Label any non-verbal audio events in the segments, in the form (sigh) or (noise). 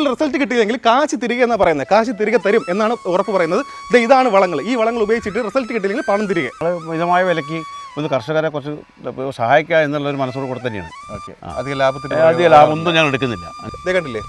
ഇതുപോലെ റിസൾട്ട് കിട്ടിയില്ലെങ്കിൽ കാശ് തിരികെ എന്നാണ് പറയുന്നത് കാശ് തിരികെ തരും എന്നാണ് ഉറപ്പ് പറയുന്നത്. ദേ ഇതാണ് വളങ്ങൾ. ഈ വളങ്ങൾ ഉപയോഗിച്ചിട്ട് റിസൾട്ട് കിട്ടിയില്ലെങ്കിൽ പണം തിരികെ. മിതമായ വിലയ്ക്ക് ഒന്ന് കർഷകരെ കുറച്ച് സഹായിക്കുക എന്നുള്ളൊരു മനസ്സോട് കൂടെ തന്നെയാണ്. ഓക്കെ. അധിക ലാഭത്തിന് അധികം ലാഭം ഒന്നും ഞാൻ എടുക്കുന്നില്ല. കണ്ടില്ലേ?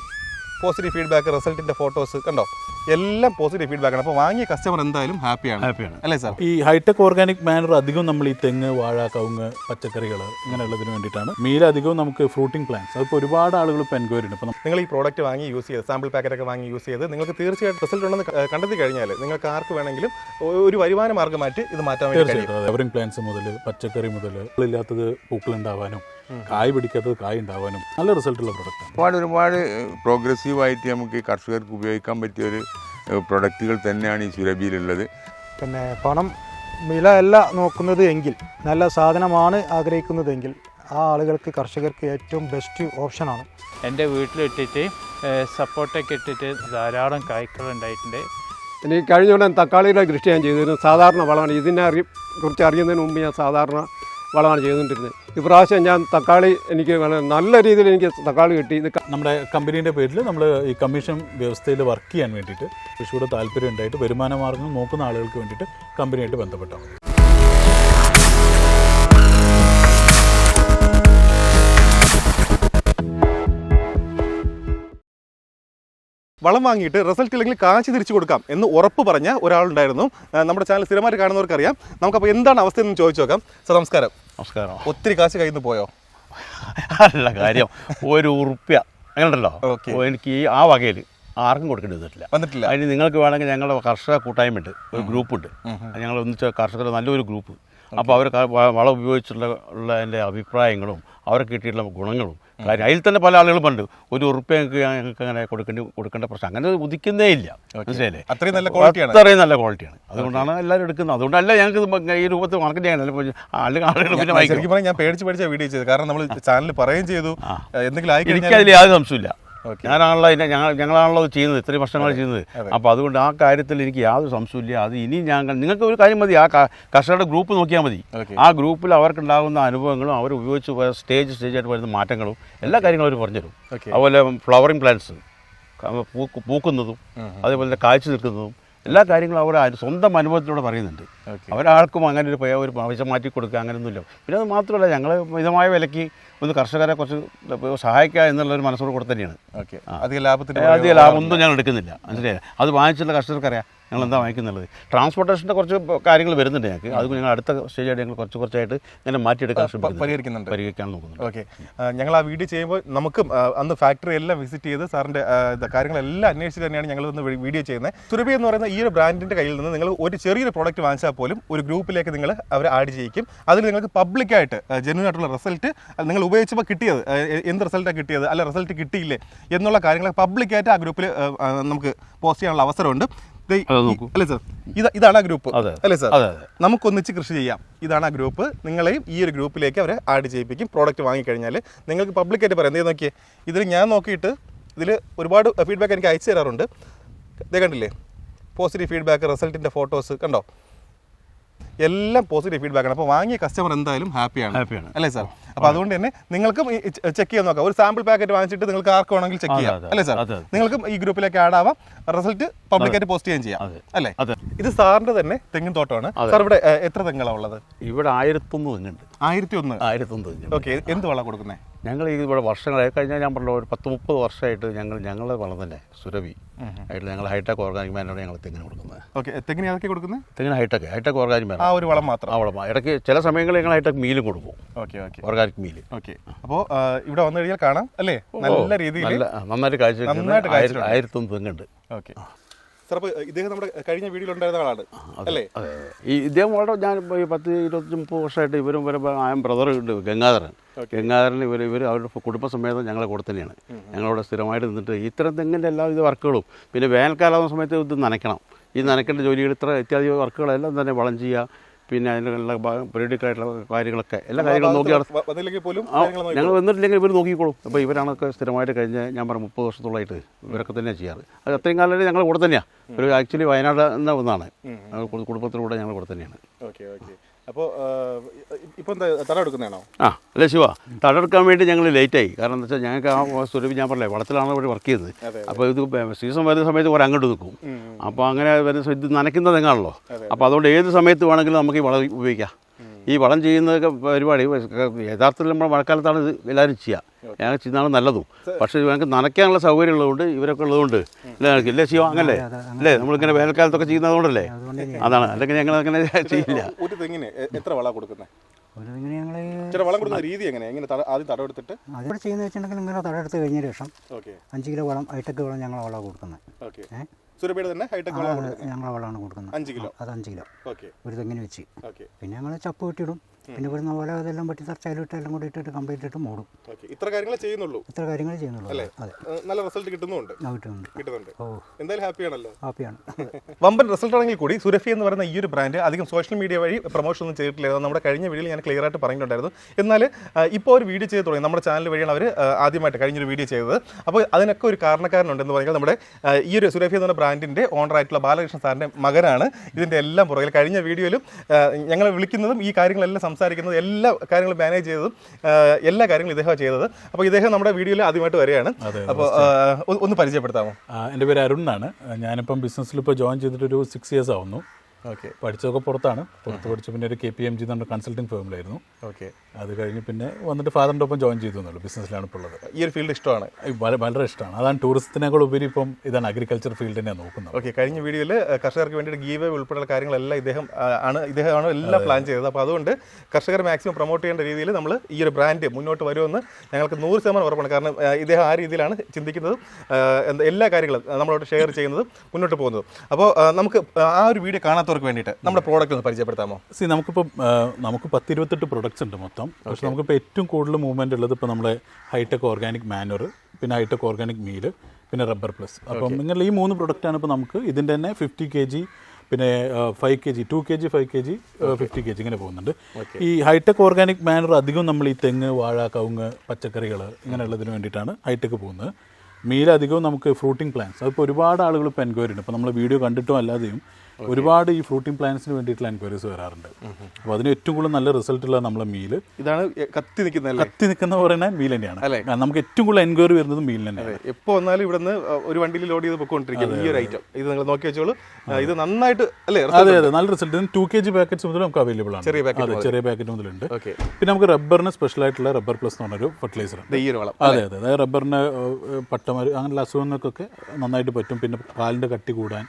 പോസിറ്റീവ് ഫീഡ്ബാക്ക് റിസൾട്ടിന്റെ ഫോട്ടോസ് കണ്ടോ? എല്ലാം പോസിറ്റീവ് ഫീഡ്ബാക്ക് ആണ്. അപ്പോൾ വാങ്ങിയ കസ്റ്റമർ എന്തായാലും ഹാപ്പിയാണ് ഹാപ്പിയാണ് അല്ലേ സാർ? ഈ ഹൈടെക് ഓർഗാനിക് മാനർ അധികം നമ്മൾ ഈ തെങ്ങ് വാഴ കവുങ്ങ് പച്ചക്കറികൾ ഇങ്ങനെയുള്ളതിന് വേണ്ടിയിട്ടാണ്. മീൽ അധികവും നമുക്ക് ഫ്രൂട്ടിംഗ് പ്ലാന്റ്സ് അതിപ്പോൾ ഒരുപാട് ആളുകൾ ഇപ്പോൾ എൻക്വയറി ഉണ്ട്. ഇപ്പം നിങ്ങൾ ഈ പ്രോഡക്റ്റ് വാങ്ങി യൂസ് ചെയ്ത് സാമ്പിൾ പാക്കറ്റ് ഒക്കെ വാങ്ങി യൂസ് ചെയ്ത് നിങ്ങൾക്ക് തീർച്ചയായിട്ടും റിസൾട്ട് ഉണ്ടെന്ന് കണ്ടെത്തി കഴിഞ്ഞാൽ നിങ്ങൾക്ക് ആർക്ക് വേണമെങ്കിലും ഒരു വരുമാന മാർഗമായിട്ട് ഇത് മാറ്റാൻ വേണ്ടി തീർച്ചയായിട്ടും. പ്ലാന്റ്സ് മുതൽ പച്ചക്കറി മുതൽ ഇല്ലാത്തത് പൂക്കൾ ഉണ്ടാവാനും കായ് പിടിക്കാത്തത് കായ് ഉണ്ടാവാനും നല്ല റിസൾട്ടുള്ള പ്രൊഡക്റ്റ് ഒരുപാട് ഒരുപാട് പ്രോഗ്രസീവായിട്ട് നമുക്ക് കർഷകർക്ക് ഉപയോഗിക്കാൻ പറ്റിയ ഒരു പ്രൊഡക്റ്റുകൾ തന്നെയാണ് ഈ സുരഭിയിലുള്ളത്. പിന്നെ പണം വില അല്ല നോക്കുന്നത് എങ്കിൽ നല്ല സാധനമാണ് ആഗ്രഹിക്കുന്നതെങ്കിൽ ആ ആളുകൾക്ക് കർഷകർക്ക് ഏറ്റവും ബെസ്റ്റ് ഓപ്ഷനാണ് എന്റെ വീട്ടിലിട്ടിട്ട് സപ്പോർട്ടൊക്കെ ഇട്ടിട്ട് ധാരാളം കായ്ക്കൾ ഉണ്ടായിട്ടുണ്ട്. എനിക്ക് കഴിഞ്ഞ ഉടൻ തക്കാളിയുടെ കൃഷി ഞാൻ ചെയ്തിരുന്നു. സാധാരണ വളമാണ്. ഇതിനെ അറി കുറിച്ച് അറിയുന്നതിന് മുമ്പ് ഞാൻ സാധാരണ വളമാണ് ചെയ്തുകൊണ്ടിരുന്നത്. ഇപ്രാവശ്യം ഞാൻ തക്കാളി എനിക്ക് നല്ല രീതിയിൽ എനിക്ക് തക്കാളി കിട്ടി. നമ്മുടെ കമ്പനീന്റെ പേരിൽ നമ്മൾ ഈ കമ്മീഷൻ വ്യവസ്ഥയിൽ വർക്ക് ചെയ്യാൻ വേണ്ടിയിട്ട് കൃഷിയുടെ താല്പര്യം ഉണ്ടായിട്ട് വരുമാന മാർഗം നോക്കുന്ന ആളുകൾക്ക് വേണ്ടിയിട്ട് കമ്പനിയായിട്ട് ബന്ധപ്പെട്ടാൽ വളം വാങ്ങിയിട്ട് റിസൾട്ട് ഇല്ലെങ്കിൽ കാശ് തിരിച്ചു കൊടുക്കാം എന്ന് ഉറപ്പ് പറഞ്ഞ ഒരാളുണ്ടായിരുന്നു. നമ്മുടെ ചാനൽ സ്ഥിരമായിട്ട് കാണുന്നവർക്ക് അറിയാം നമുക്കപ്പോൾ എന്താണ് അവസ്ഥ എന്ന് ചോദിച്ചു നോക്കാം. സാർ നമസ്കാരം. നമസ്കാരം. ഒത്തിരി കാശ് കയ്യിൽ നിന്ന് പോയോ? അല്ല കാര്യം ഒരു ഉറുപ്പ്യ. അങ്ങനെയുണ്ടല്ലോ? എനിക്ക് ഈ ആ വകയിൽ ആർക്കും കൊടുക്കേണ്ടി വന്നിട്ടില്ല. വന്നിട്ടില്ല. അതിന് നിങ്ങൾക്ക് വേണമെങ്കിൽ ഞങ്ങളുടെ കർഷക കൂട്ടായ്മയുണ്ട്. ഒരു ഗ്രൂപ്പുണ്ട്. ഞങ്ങൾ ഒന്നിച്ച കർഷകർ നല്ലൊരു ഗ്രൂപ്പ്. അപ്പോൾ അവർ വളം ഉപയോഗിച്ചുള്ള ഉള്ള എന്റെ അഭിപ്രായങ്ങളും അവർക്ക് കിട്ടിയിട്ടുള്ള ഗുണങ്ങളും കാര്യം അതിൽ തന്നെ പല ആളുകളും ഉണ്ട്. ഒരു ഉറുപ്പ്യ ഞങ്ങൾക്ക് അങ്ങനെ കൊടുക്കേണ്ടി കൊടുക്കേണ്ട പ്രശ്നം. അങ്ങനെ ഉദിക്കുന്നേ ഇല്ല. മനസ്സിലായില്ലേ? അത്രയും നല്ല ക്വാളിറ്റിയാണ് അത്രയും നല്ല ക്വാളിറ്റിയാണ് അതുകൊണ്ടാണ് എല്ലാവരും എടുക്കുന്നത്. അതുകൊണ്ടല്ല ഞങ്ങൾക്ക് ഈ രൂപത്തിൽ മാർക്കറ്റ് ചെയ്യാൻ ആളുകൾ പിന്നെ ഞാൻ പേടിച്ച് പേടിച്ച വീഡിയോ ചെയ്തത്. കാരണം നമ്മൾ ചാനൽ പറയുകയും ചെയ്തു. എന്തെങ്കിലും ആയി കഴിഞ്ഞാൽ എനിക്കതിൽ യാതൊരു സംശയമില്ല. ഞാനാണല്ലോ ഇതിനെ ഞങ്ങൾ ഞങ്ങളാണല്ലോ അത് ചെയ്യുന്നത് ഇത്രയും വർഷങ്ങൾ ചെയ്യുന്നത്. അപ്പോൾ അതുകൊണ്ട് ആ കാര്യത്തിൽ എനിക്ക് യാതൊരു സംശയമില്ല അത് ഇനി ഞങ്ങൾ നിങ്ങൾക്ക് ഒരു കാര്യം മതി ആ കർഷകരുടെ ഗ്രൂപ്പ് നോക്കിയാൽ മതി. ആ ഗ്രൂപ്പിൽ അവർക്കുണ്ടാകുന്ന അനുഭവങ്ങളും അവർ ഉപയോഗിച്ച് പോയ സ്റ്റേജ് സ്റ്റേജായിട്ട് വരുന്ന മാറ്റങ്ങളും എല്ലാ കാര്യങ്ങളും അവർ പറഞ്ഞുതരും. അതുപോലെ ഫ്ലവറിങ് പ്ലാന്റ്സ് പൂക്കുന്നതും അതേപോലെ തന്നെ കാഴ്ച നിൽക്കുന്നതും എല്ലാ കാര്യങ്ങളും അവർ സ്വന്തം അനുഭവത്തിലൂടെ പറയുന്നുണ്ട്. അവരാൾക്കും അങ്ങനെ ഒരു ഒരു പൈസ മാറ്റി കൊടുക്കുക അങ്ങനെയൊന്നുമില്ല പിന്നെ അത് മാത്രമല്ല ഞങ്ങൾ മിതമായ വിലയ്ക്ക് ഒന്ന് കർഷകരെ കുറച്ച് സഹായിക്കുക എന്നുള്ളൊരു മനസ്സോട് കൂടെ തന്നെയാണ്. ഓക്കെ. അധിക ലാഭത്തിന് അധിക ലാഭം ഒന്നും ഞങ്ങൾ എടുക്കുന്നില്ല. മനസ്സിലായി? അത് വാങ്ങിച്ചുള്ള കർഷകർക്കറിയാം. ഞങ്ങൾ എന്താ വാങ്ങിക്കുന്നുള്ളത്? ട്രാൻസ്പോർട്ടേഷന്റെ കുറച്ച് കാര്യങ്ങൾ വരുന്നുണ്ട് ഞങ്ങൾക്ക്. അത് ഞങ്ങൾ അടുത്ത സ്റ്റേജായിട്ട് ഞങ്ങൾ കുറച്ച് കുറച്ചായിട്ട് ഇങ്ങനെ മാറ്റിയെടുക്കാൻ പരിഹരിക്കുന്നുണ്ട്. പരിഹരിക്കാൻ നോക്കുന്നുണ്ട്. ഓക്കെ ഞങ്ങൾ ആ വീഡിയോ ചെയ്യുമ്പോൾ നമുക്ക് അന്ന് ഫാക്ടറി എല്ലാം വിസിറ്റ് ചെയ്ത് സാറിന്റെ കാര്യങ്ങളെല്ലാം അന്വേഷിച്ച് തന്നെയാണ് ഞങ്ങൾ ഒന്ന് വീഡിയോ ചെയ്യുന്നത്. സുരഭി എന്ന് പറയുന്ന ഈ ഒരു ബ്രാൻഡിന്റെ കയ്യിൽ നിന്ന് നിങ്ങൾ ഒരു ചെറിയൊരു പ്രോഡക്റ്റ് വാങ്ങിച്ചാൽ പോലും ഒരു ഗ്രൂപ്പിലേക്ക് നിങ്ങൾ അവരെ ആഡ് ചെയ്യിക്കും. അതിൽ നിങ്ങൾക്ക് പബ്ലിക്കായിട്ട് ജെന്വൻ ആയിട്ടുള്ള റിസൾട്ട് നിങ്ങൾ ഉപയോഗിച്ചപ്പോൾ കിട്ടിയത് എന്ത് റിസൾട്ടാണ് കിട്ടിയത് അല്ല റിസൾട്ട് കിട്ടിയില്ലേ എന്നുള്ള കാര്യങ്ങൾ പബ്ലിക്കായിട്ട് ആ ഗ്രൂപ്പിൽ നമുക്ക് പോസ്റ്റ് ചെയ്യാനുള്ള അവസരമുണ്ട്. അല്ലേ സാർ? ഇത് ഇതാണ് ആ ഗ്രൂപ്പ്. അല്ലേ സാർ. നമുക്കൊന്നിച്ച് കൃഷി ചെയ്യാം. ഇതാണ് ആ ഗ്രൂപ്പ്. നിങ്ങളെയും ഈ ഒരു ഗ്രൂപ്പിലേക്ക് അവരെ ആഡ് ചെയ്യിപ്പിക്കും. പ്രോഡക്റ്റ് വാങ്ങിക്കഴിഞ്ഞാൽ നിങ്ങൾക്ക് പബ്ലിക്കായിട്ട് പറയാം. എന്തേ നോക്കിയേ ഇതിൽ ഞാൻ നോക്കിയിട്ട് ഇതിൽ ഒരുപാട് ഫീഡ്ബാക്ക് എനിക്ക് അയച്ചു തരാറുണ്ട്. ഇതേ കണ്ടില്ലേ? പോസിറ്റീവ് ഫീഡ്ബാക്ക് റിസൾട്ടിന്റെ ഫോട്ടോസ് കണ്ടോ? എല്ലാം പോസിറ്റീവ് ഫീഡ്ബാക്ക് ആണ്. അപ്പോൾ വാങ്ങിയ കസ്റ്റമർ എന്തായാലും ഹാപ്പിയാണ് ഹാപ്പിയാണ് അല്ലേ സാർ അപ്പോൾ അതുകൊണ്ട് തന്നെ നിങ്ങൾക്കും ചെക്ക് ചെയ്യാൻ നോക്കാം. ഒരു സാമ്പിൾ പാക്കറ്റ് വാങ്ങിച്ചിട്ട് നിങ്ങൾക്ക് ആർക്ക് വേണമെങ്കിൽ ചെക്ക് ചെയ്യാം. അല്ലേ സാർ. നിങ്ങൾക്കും ഈ ഗ്രൂപ്പിലേക്ക് ആഡ് ആവാം. റിസൾട്ട് പബ്ലിക്കായിട്ട് പോസ്റ്റ് ചെയ്യാൻ ചെയ്യാം. അല്ലെ? ഇത് സാറിന്റെ തന്നെ തെങ്ങിൻ തോട്ടമാണ്. സാർ ഇവിടെ എത്ര തെങ്ങുകളാണ് ഉള്ളത്? ഇവിടെ ആയിരത്തൊന്ന് തെങ്ങുണ്ട്. ആയിരത്തി ഒന്ന്. ആയിരത്തൊന്ന് ഓക്കെ എന്ത് വളം കൊടുക്കുന്നത് ഞങ്ങൾ ഈ ഇവിടെ വർഷങ്ങളായി. കഴിഞ്ഞാൽ ഞാൻ പറഞ്ഞ ഒരു പത്ത് മുപ്പത് വർഷമായിട്ട് ഞങ്ങൾ ഞങ്ങളുടെ വളം തന്നെ സുരഭി ആയിട്ട് ഞങ്ങൾ ഹൈടെക് ഓർഗാനിക് മാനോട് ഞങ്ങൾ തെങ്ങിന് കൊടുക്കുന്നത്. ഓക്കെ തെങ്ങിന് ഏതൊക്കെ കൊടുക്കുന്നത് തെങ്ങിന് ഹൈടെക് ഹൈടെക് ഓർഗാനിക് മാൻ ആ ഒരു വളം മാത്രം. ആ വളം. ഇടയ്ക്ക് ചില സമയങ്ങളിൽ ഞങ്ങൾ ഹൈടെക് മീലും കൊടുക്കും. Okay okay. Organic meal okay. അപ്പോൾ ഇവിടെ വന്നു കഴിഞ്ഞാൽ കാണാം അല്ലേ? നല്ല രീതിയിൽ നന്നായിട്ട് കാഴ്ച നന്നായിട്ട് ആയിരത്തൊന്ന് തെങ്ങുണ്ട്. ഓക്കെ. സാർ അപ്പോൾ ഇദ്ദേഹം നമ്മുടെ കഴിഞ്ഞ വീഡിയോയിൽ ഉണ്ടായിരുന്ന ആളാണ്. അല്ലേ? ഈ ഇദ്ദേഹം വളരെ ഞാൻ ഈ പത്ത് ഇരുപത്തി മുപ്പത് വർഷമായിട്ട് ഇവരും വരെ ആയ ബ്രദർ ഉണ്ട് ഗംഗാധരൻ. ഗംഗാധരൻ ഇവർ ഇവർ അവരുടെ കുടുംബസമേതം ഞങ്ങളെ കൂടെ തന്നെയാണ്. ഞങ്ങളവിടെ സ്ഥിരമായിട്ട് നിന്നിട്ട് ഇത്തരം തെങ്ങിന്റെ എല്ലാവിധ വർക്കുകളും പിന്നെ വേനൽക്കാലാവുന്ന സമയത്ത് ഇത് നനയ്ക്കണം. ഈ നനയ്ക്കേണ്ട ജോലികൾ ഇത്ര ഇത്യാദി വർക്കുകളെല്ലാം തന്നെ വളം ചെയ്യുക പിന്നെ അതിനുള്ള പീരിയഡിക്കായിട്ടുള്ള കാര്യങ്ങളൊക്കെ. എല്ലാ കാര്യങ്ങളും നോക്കി നട- വ- പോലും ആ, കാര്യങ്ങൾ നോക്കി ഞങ്ങൾ വന്നിട്ടില്ലെങ്കിൽ ഇവർ നോക്കിക്കോളും. അപ്പോൾ ഇവരാണൊക്കെ സ്ഥിരമായിട്ട് കഴിഞ്ഞ ഞാൻ പറഞ്ഞ മുപ്പത് വർഷത്തോളമായിട്ട് ഇവരൊക്കെ തന്നെയാണ് ചെയ്യാറ്. അത് അത്രയും കാലം ഞങ്ങൾ കൂടെ തന്നെയാണ് ഒരു ആക്ച്വലി വയനാട് എന്ന ഒന്നാണ്. കുടുംബത്തിലൂടെ ഞങ്ങൾ കൂടെ തന്നെയാണ്. Okay okay. അപ്പോൾ ഇപ്പോൾ എന്താ തട എടുക്കുന്നതാണോ? ആ അല്ലേ ശിവ? തടെടുക്കാൻ വേണ്ടി ഞങ്ങൾ ലേറ്റായി കാരണം എന്താ വെച്ചാൽ ഞങ്ങൾക്ക് ആ സുരഭി ഞാൻ പറഞ്ഞേ വളത്തിലാണ് ഇവിടെ വർക്ക് ചെയ്യുന്നത്. അപ്പോൾ ഇത് സീസൺ വരുന്ന സമയത്ത് കുറേ അങ്ങോട്ട് നിൽക്കും. അപ്പോൾ അങ്ങനെ വരുന്ന ഇത് നനയ്ക്കുന്ന തെങ്ങാണല്ലോ അപ്പോൾ അതുകൊണ്ട് ഏത് സമയത്ത് വേണമെങ്കിലും നമുക്ക് ഈ വളം ഉപയോഗിക്കാം. ഈ വളം ചെയ്യുന്നതൊക്കെ പരിപാടി യഥാർത്ഥത്തിൽ നമ്മൾ മഴക്കാലത്താണ് ഇത് എല്ലാവരും ചെയ്യുക ഞങ്ങൾ ചെയ്യുന്നതാണ് നല്ലതും. പക്ഷേ ഞങ്ങൾക്ക് നനയ്ക്കാനുള്ള സൗകര്യം ഉള്ളതുകൊണ്ട് ഇവരൊക്കെ ഉള്ളതുകൊണ്ട് ഇല്ലേ ശിവ അങ്ങനല്ലേ? അല്ലേ നമ്മളിങ്ങനെ വേനൽക്കാലത്തൊക്കെ ചെയ്യുന്നതുകൊണ്ടല്ലേ? അതാണ്. അല്ലെങ്കിൽ ഞങ്ങൾ അങ്ങനെ (laughs) ചെയ്യില്ല. ഒരു തെങ്ങിന് എത്ര വള കൊടുക്കുന്നത് ഒരു ഇങ്ങനെ ഞങ്ങൾ ചില വളം കൊടുക്കുന്ന രീതി എങ്ങനെ എങ്ങനെ ആദ്യം തടവെടുത്തിട്ട് അതിവിടെ ചെയ്യുന്നത് വെച്ചിട്ടുണ്ടെങ്കിൽ ഇങ്ങനെ തടവെടുത്ത് കഴിഞ്ഞ ശേഷം ഓക്കെ. അഞ്ച് കിലോ വളം ഹൈടെക് വളം ഞങ്ങൾ വളമാണ് കൊടുക്കുന്നത്? സുരഭിയുടെ തന്നെ ഹൈടെക് വളം ഞങ്ങൾ ഞങ്ങളെ വളമാണ് കൊടുക്കുന്നത്. അഞ്ച് കിലോ. അത് അഞ്ച് കിലോ. ഓക്കെ. ഒരു തെങ്ങിന് വെച്ച്. ഓക്കെ. പിന്നെ ഞങ്ങൾ ചപ്പ് ഇട്ടിടും പിന്നെ ഇവിടുന്ന് പോലെ ഇതെല്ലാം പറ്റി തർച്ചയിലിട്ട് ഇട്ട് എല്ലാം കൂടി ഇട്ടിട്ട് കംപ്ലീറ്റ് ഇട്ട് മൂടും. ഓക്കെ. ഇത്ര കാര്യങ്ങൾ ചെയ്യുന്നുള്ളൂ? ഇത്ര കാര്യങ്ങൾ ചെയ്യുന്നുള്ളൂ. അല്ലേ? നല്ല റിസൾട്ട് കിട്ടുന്നുണ്ട്. കിട്ടുന്നുണ്ട്. കിട്ടുന്നുണ്ട്. ഓ. എന്തായാലും ഹാപ്പിയാണല്ലോ ഹാപ്പിയാണ് വമ്പൻ റിസൾട്ട് ആണെങ്കിൽ കൂടി സുരഫി എന്ന് പറയുന്ന ഈ ഒരു ബ്രാൻഡ് അധികം സോഷ്യൽ മീഡിയ വഴി പ്രൊമോഷൻ ഒന്നും ചെയ്തിട്ടില്ലായിരുന്നു നമ്മുടെ കഴിഞ്ഞ വീഡിയോയിൽ ഞാൻ ക്ലിയർ ആയിട്ട് പറഞ്ഞിട്ടുണ്ടായിരുന്നു. എന്നാൽ ഇപ്പോൾ ഒരു വീഡിയോ ചെയ്ത് തുടങ്ങി. നമ്മുടെ ചാനൽ വഴിയാണ് അവർ ആദ്യമായിട്ട് കഴിഞ്ഞൊരു വീഡിയോ ചെയ്തത്. അപ്പോൾ അതിനൊക്കെ ഒരു കാരണക്കാരനുണ്ട് എന്ന് പറഞ്ഞാൽ നമ്മുടെ ഈ ഒരു സുരഫി എന്ന് പറഞ്ഞ ബ്രാൻഡിന്റെ ഓണർ ആയിട്ടുള്ള ബാലകൃഷ്ണൻ സാറിന്റെ മകനാണ്. ഇതിന്റെ എല്ലാം പുറകിൽ കഴിഞ്ഞ വീഡിയോയിലും ഞങ്ങളെ വിളിക്കുന്നതും ഈ കാര്യങ്ങളെല്ലാം സംസാരിക്കുന്നതും എല്ലാ കാര്യങ്ങളും മാനേജ് ചെയ്തതും എല്ലാ കാര്യങ്ങളും ഇദ്ദേഹം ചെയ്തത്. അപ്പോൾ ഇദ്ദേഹം നമ്മുടെ വീഡിയോയിൽ ആദ്യമായിട്ട് വരികയാണ്. അപ്പോൾ ഒന്ന് പരിചയപ്പെടുത്താമോ? എന്റെ പേര് അരുൺ എന്നാണ്. ഞാനിപ്പം ബിസിനസ്സിൽ ഇപ്പോൾ ജോയിൻ ചെയ്തിട്ടൊരു സിക്സ് ഇയേഴ്സ് ആവുന്നു. ഓക്കെ. പഠിച്ചതൊക്കെ പുറത്താണ്. പുറത്ത് പഠിച്ചു പിന്നെ ഒരു കെ പി എം ജി എന്ന കൺസൾട്ടിങ് ഫേമിലായിരുന്നു ഓക്കെ. അത് കഴിഞ്ഞ് പിന്നെ വന്നിട്ട് ഫാദറിന്റെ ഒപ്പം ജോയിൻ ചെയ്തു എന്നുള്ളൂ. ബിസിനസ്സിലാണ് ഇപ്പോൾ ഉള്ളത്. ഈ ഒരു ഫീൽഡ് ഇഷ്ടമാണ്. വളരെ ഇഷ്ടമാണ്. അതാണ് ടൂറിസത്തിനേക്കാൾ ഉപരി ഇപ്പം ഇതാണ് അഗ്രികൾച്ചർ ഫീൽഡിനെ നോക്കുന്നത്. ഓക്കെ കഴിഞ്ഞ വീഡിയോയിൽ കർഷകർക്ക് വേണ്ടിയിട്ട് ഗീവ് ഉൾപ്പെടെയുള്ള കാര്യങ്ങളെല്ലാം ഇദ്ദേഹം ആണ് ഇദ്ദേഹമാണ് എല്ലാം പ്ലാൻ ചെയ്തത്. അപ്പോൾ അതുകൊണ്ട് കർഷകർ മാക്സിമം പ്രൊമോട്ട് ചെയ്യേണ്ട രീതിയിൽ നമ്മൾ ഈ ഒരു ബ്രാൻഡ് മുന്നോട്ട് വരുമെന്ന് ഞങ്ങൾക്ക് നൂറ് ശതമാനം ഉറപ്പാണ്. കാരണം ഇദ്ദേഹം ആ രീതിയിലാണ് ചിന്തിക്കുന്നതും എന്താ എല്ലാ കാര്യങ്ങളും നമ്മളോട് ഷെയർ ചെയ്യുന്നതും മുന്നോട്ട് പോകുന്നതും. അപ്പോൾ നമുക്ക് ആ ഒരു വീഡിയോ കാണാത്തവർക്ക് വേണ്ടിയിട്ട് നമ്മുടെ പ്രോഡക്റ്റ് ഒന്ന് പരിചയപ്പെടുത്താമോ? സി നമുക്കിപ്പോൾ നമുക്ക് പത്ത് ഇരുപത്തെട്ട് പ്രൊഡക്ട്സ് ഉണ്ട് മൊത്തം. പക്ഷേ നമുക്കിപ്പോൾ ഏറ്റവും കൂടുതൽ മൂവ്മെന്റ് ഉള്ളത് ഇപ്പോൾ നമ്മുടെ ഹൈടെക് ഓർഗാനിക് മാനുവർ പിന്നെ ഹൈടെക് ഓർഗാനിക് മീൽ പിന്നെ റബ്ബർ പ്ലസ് അപ്പം ഇങ്ങനെ ഈ മൂന്ന് പ്രൊഡക്റ്റാണ് ഇപ്പോൾ നമുക്ക് ഇതിന്റെ തന്നെ ഫിഫ്റ്റി കെ ജി പിന്നെ five K G two K G five K G fifty K G ഇങ്ങനെ പോകുന്നുണ്ട്. ഈ ഹൈടെക് ഓർഗാനിക് മാനർ അധികം നമ്മൾ ഈ തെങ്ങ് വാഴ കവുങ്ങ് പച്ചക്കറികൾ ഇങ്ങനെയുള്ളതിന് വേണ്ടിയിട്ടാണ് ഹൈടെക് പോകുന്നത്. മീലധികവും നമുക്ക് ഫ്രൂട്ടിംഗ് പ്ലാന്റ്സ് അതിപ്പോൾ ഒരുപാട് ആളുകൾ ഇപ്പോൾ എൻക്വയറി ഉണ്ട്. ഇപ്പോൾ നമ്മൾ വീഡിയോ കണ്ടിട്ടും അല്ലാതെയും ഒരുപാട് ഈ ഫ്രൂട്ടിംഗ് പ്ലാന്റ്സിന് വേണ്ടിയിട്ടുള്ള എൻക്വയറീസ് വരാറുണ്ട്. അപ്പോൾ അതിന് ഏറ്റവും കൂടുതൽ നല്ല റിസൾട്ട് ഉള്ള നമ്മുടെ മീൽ ഇതാണ് കത്തി നിൽക്കുന്ന കത്തി നിൽക്കുന്ന പറയുന്നത് മീൽ തന്നെയാണ്. നമുക്ക് ഏറ്റവും കൂടുതൽ എൻക്വയറി വരുന്നത് മീൽ തന്നെയാണ്. എപ്പോ വന്നാലും ഇവിടുന്ന് ഒരു വണ്ടിയിൽ ലോഡ് ചെയ്ത് പൊക്കോണ്ടിരിക്കും ഈ ഒരു ഐറ്റം ഇത് നിങ്ങൾ നോക്കി വെച്ചോളൂ. ഇത് നന്നായിട്ട് അല്ലേ അതെ അതെ നല്ല റിസൾട്ട് ഇതിന് ടു കെ ജി പാക്കറ്റ്സ് മുതൽ നമുക്ക് അവൈലബിൾ ആണ്. ചെറിയ പാക്കറ്റ് ചെറിയ പാക്കറ്റ് മുതലുണ്ട്. പിന്നെ നമുക്ക് റബ്ബറിന് സ്പെഷ്യൽ ആയിട്ടുള്ള റബ്ബർ പ്ലസ് എന്ന് പറഞ്ഞൊരു ഫെർട്ടിലൈസർ അതെ അതെ. അതായത് റബ്ബറിന് പട്ടമര് അങ്ങനെയുള്ള അസുഖങ്ങൾക്കൊക്കെ നന്നായിട്ട് പറ്റും. പിന്നെ കാലിന്റെ കട്ടി കൂടാൻ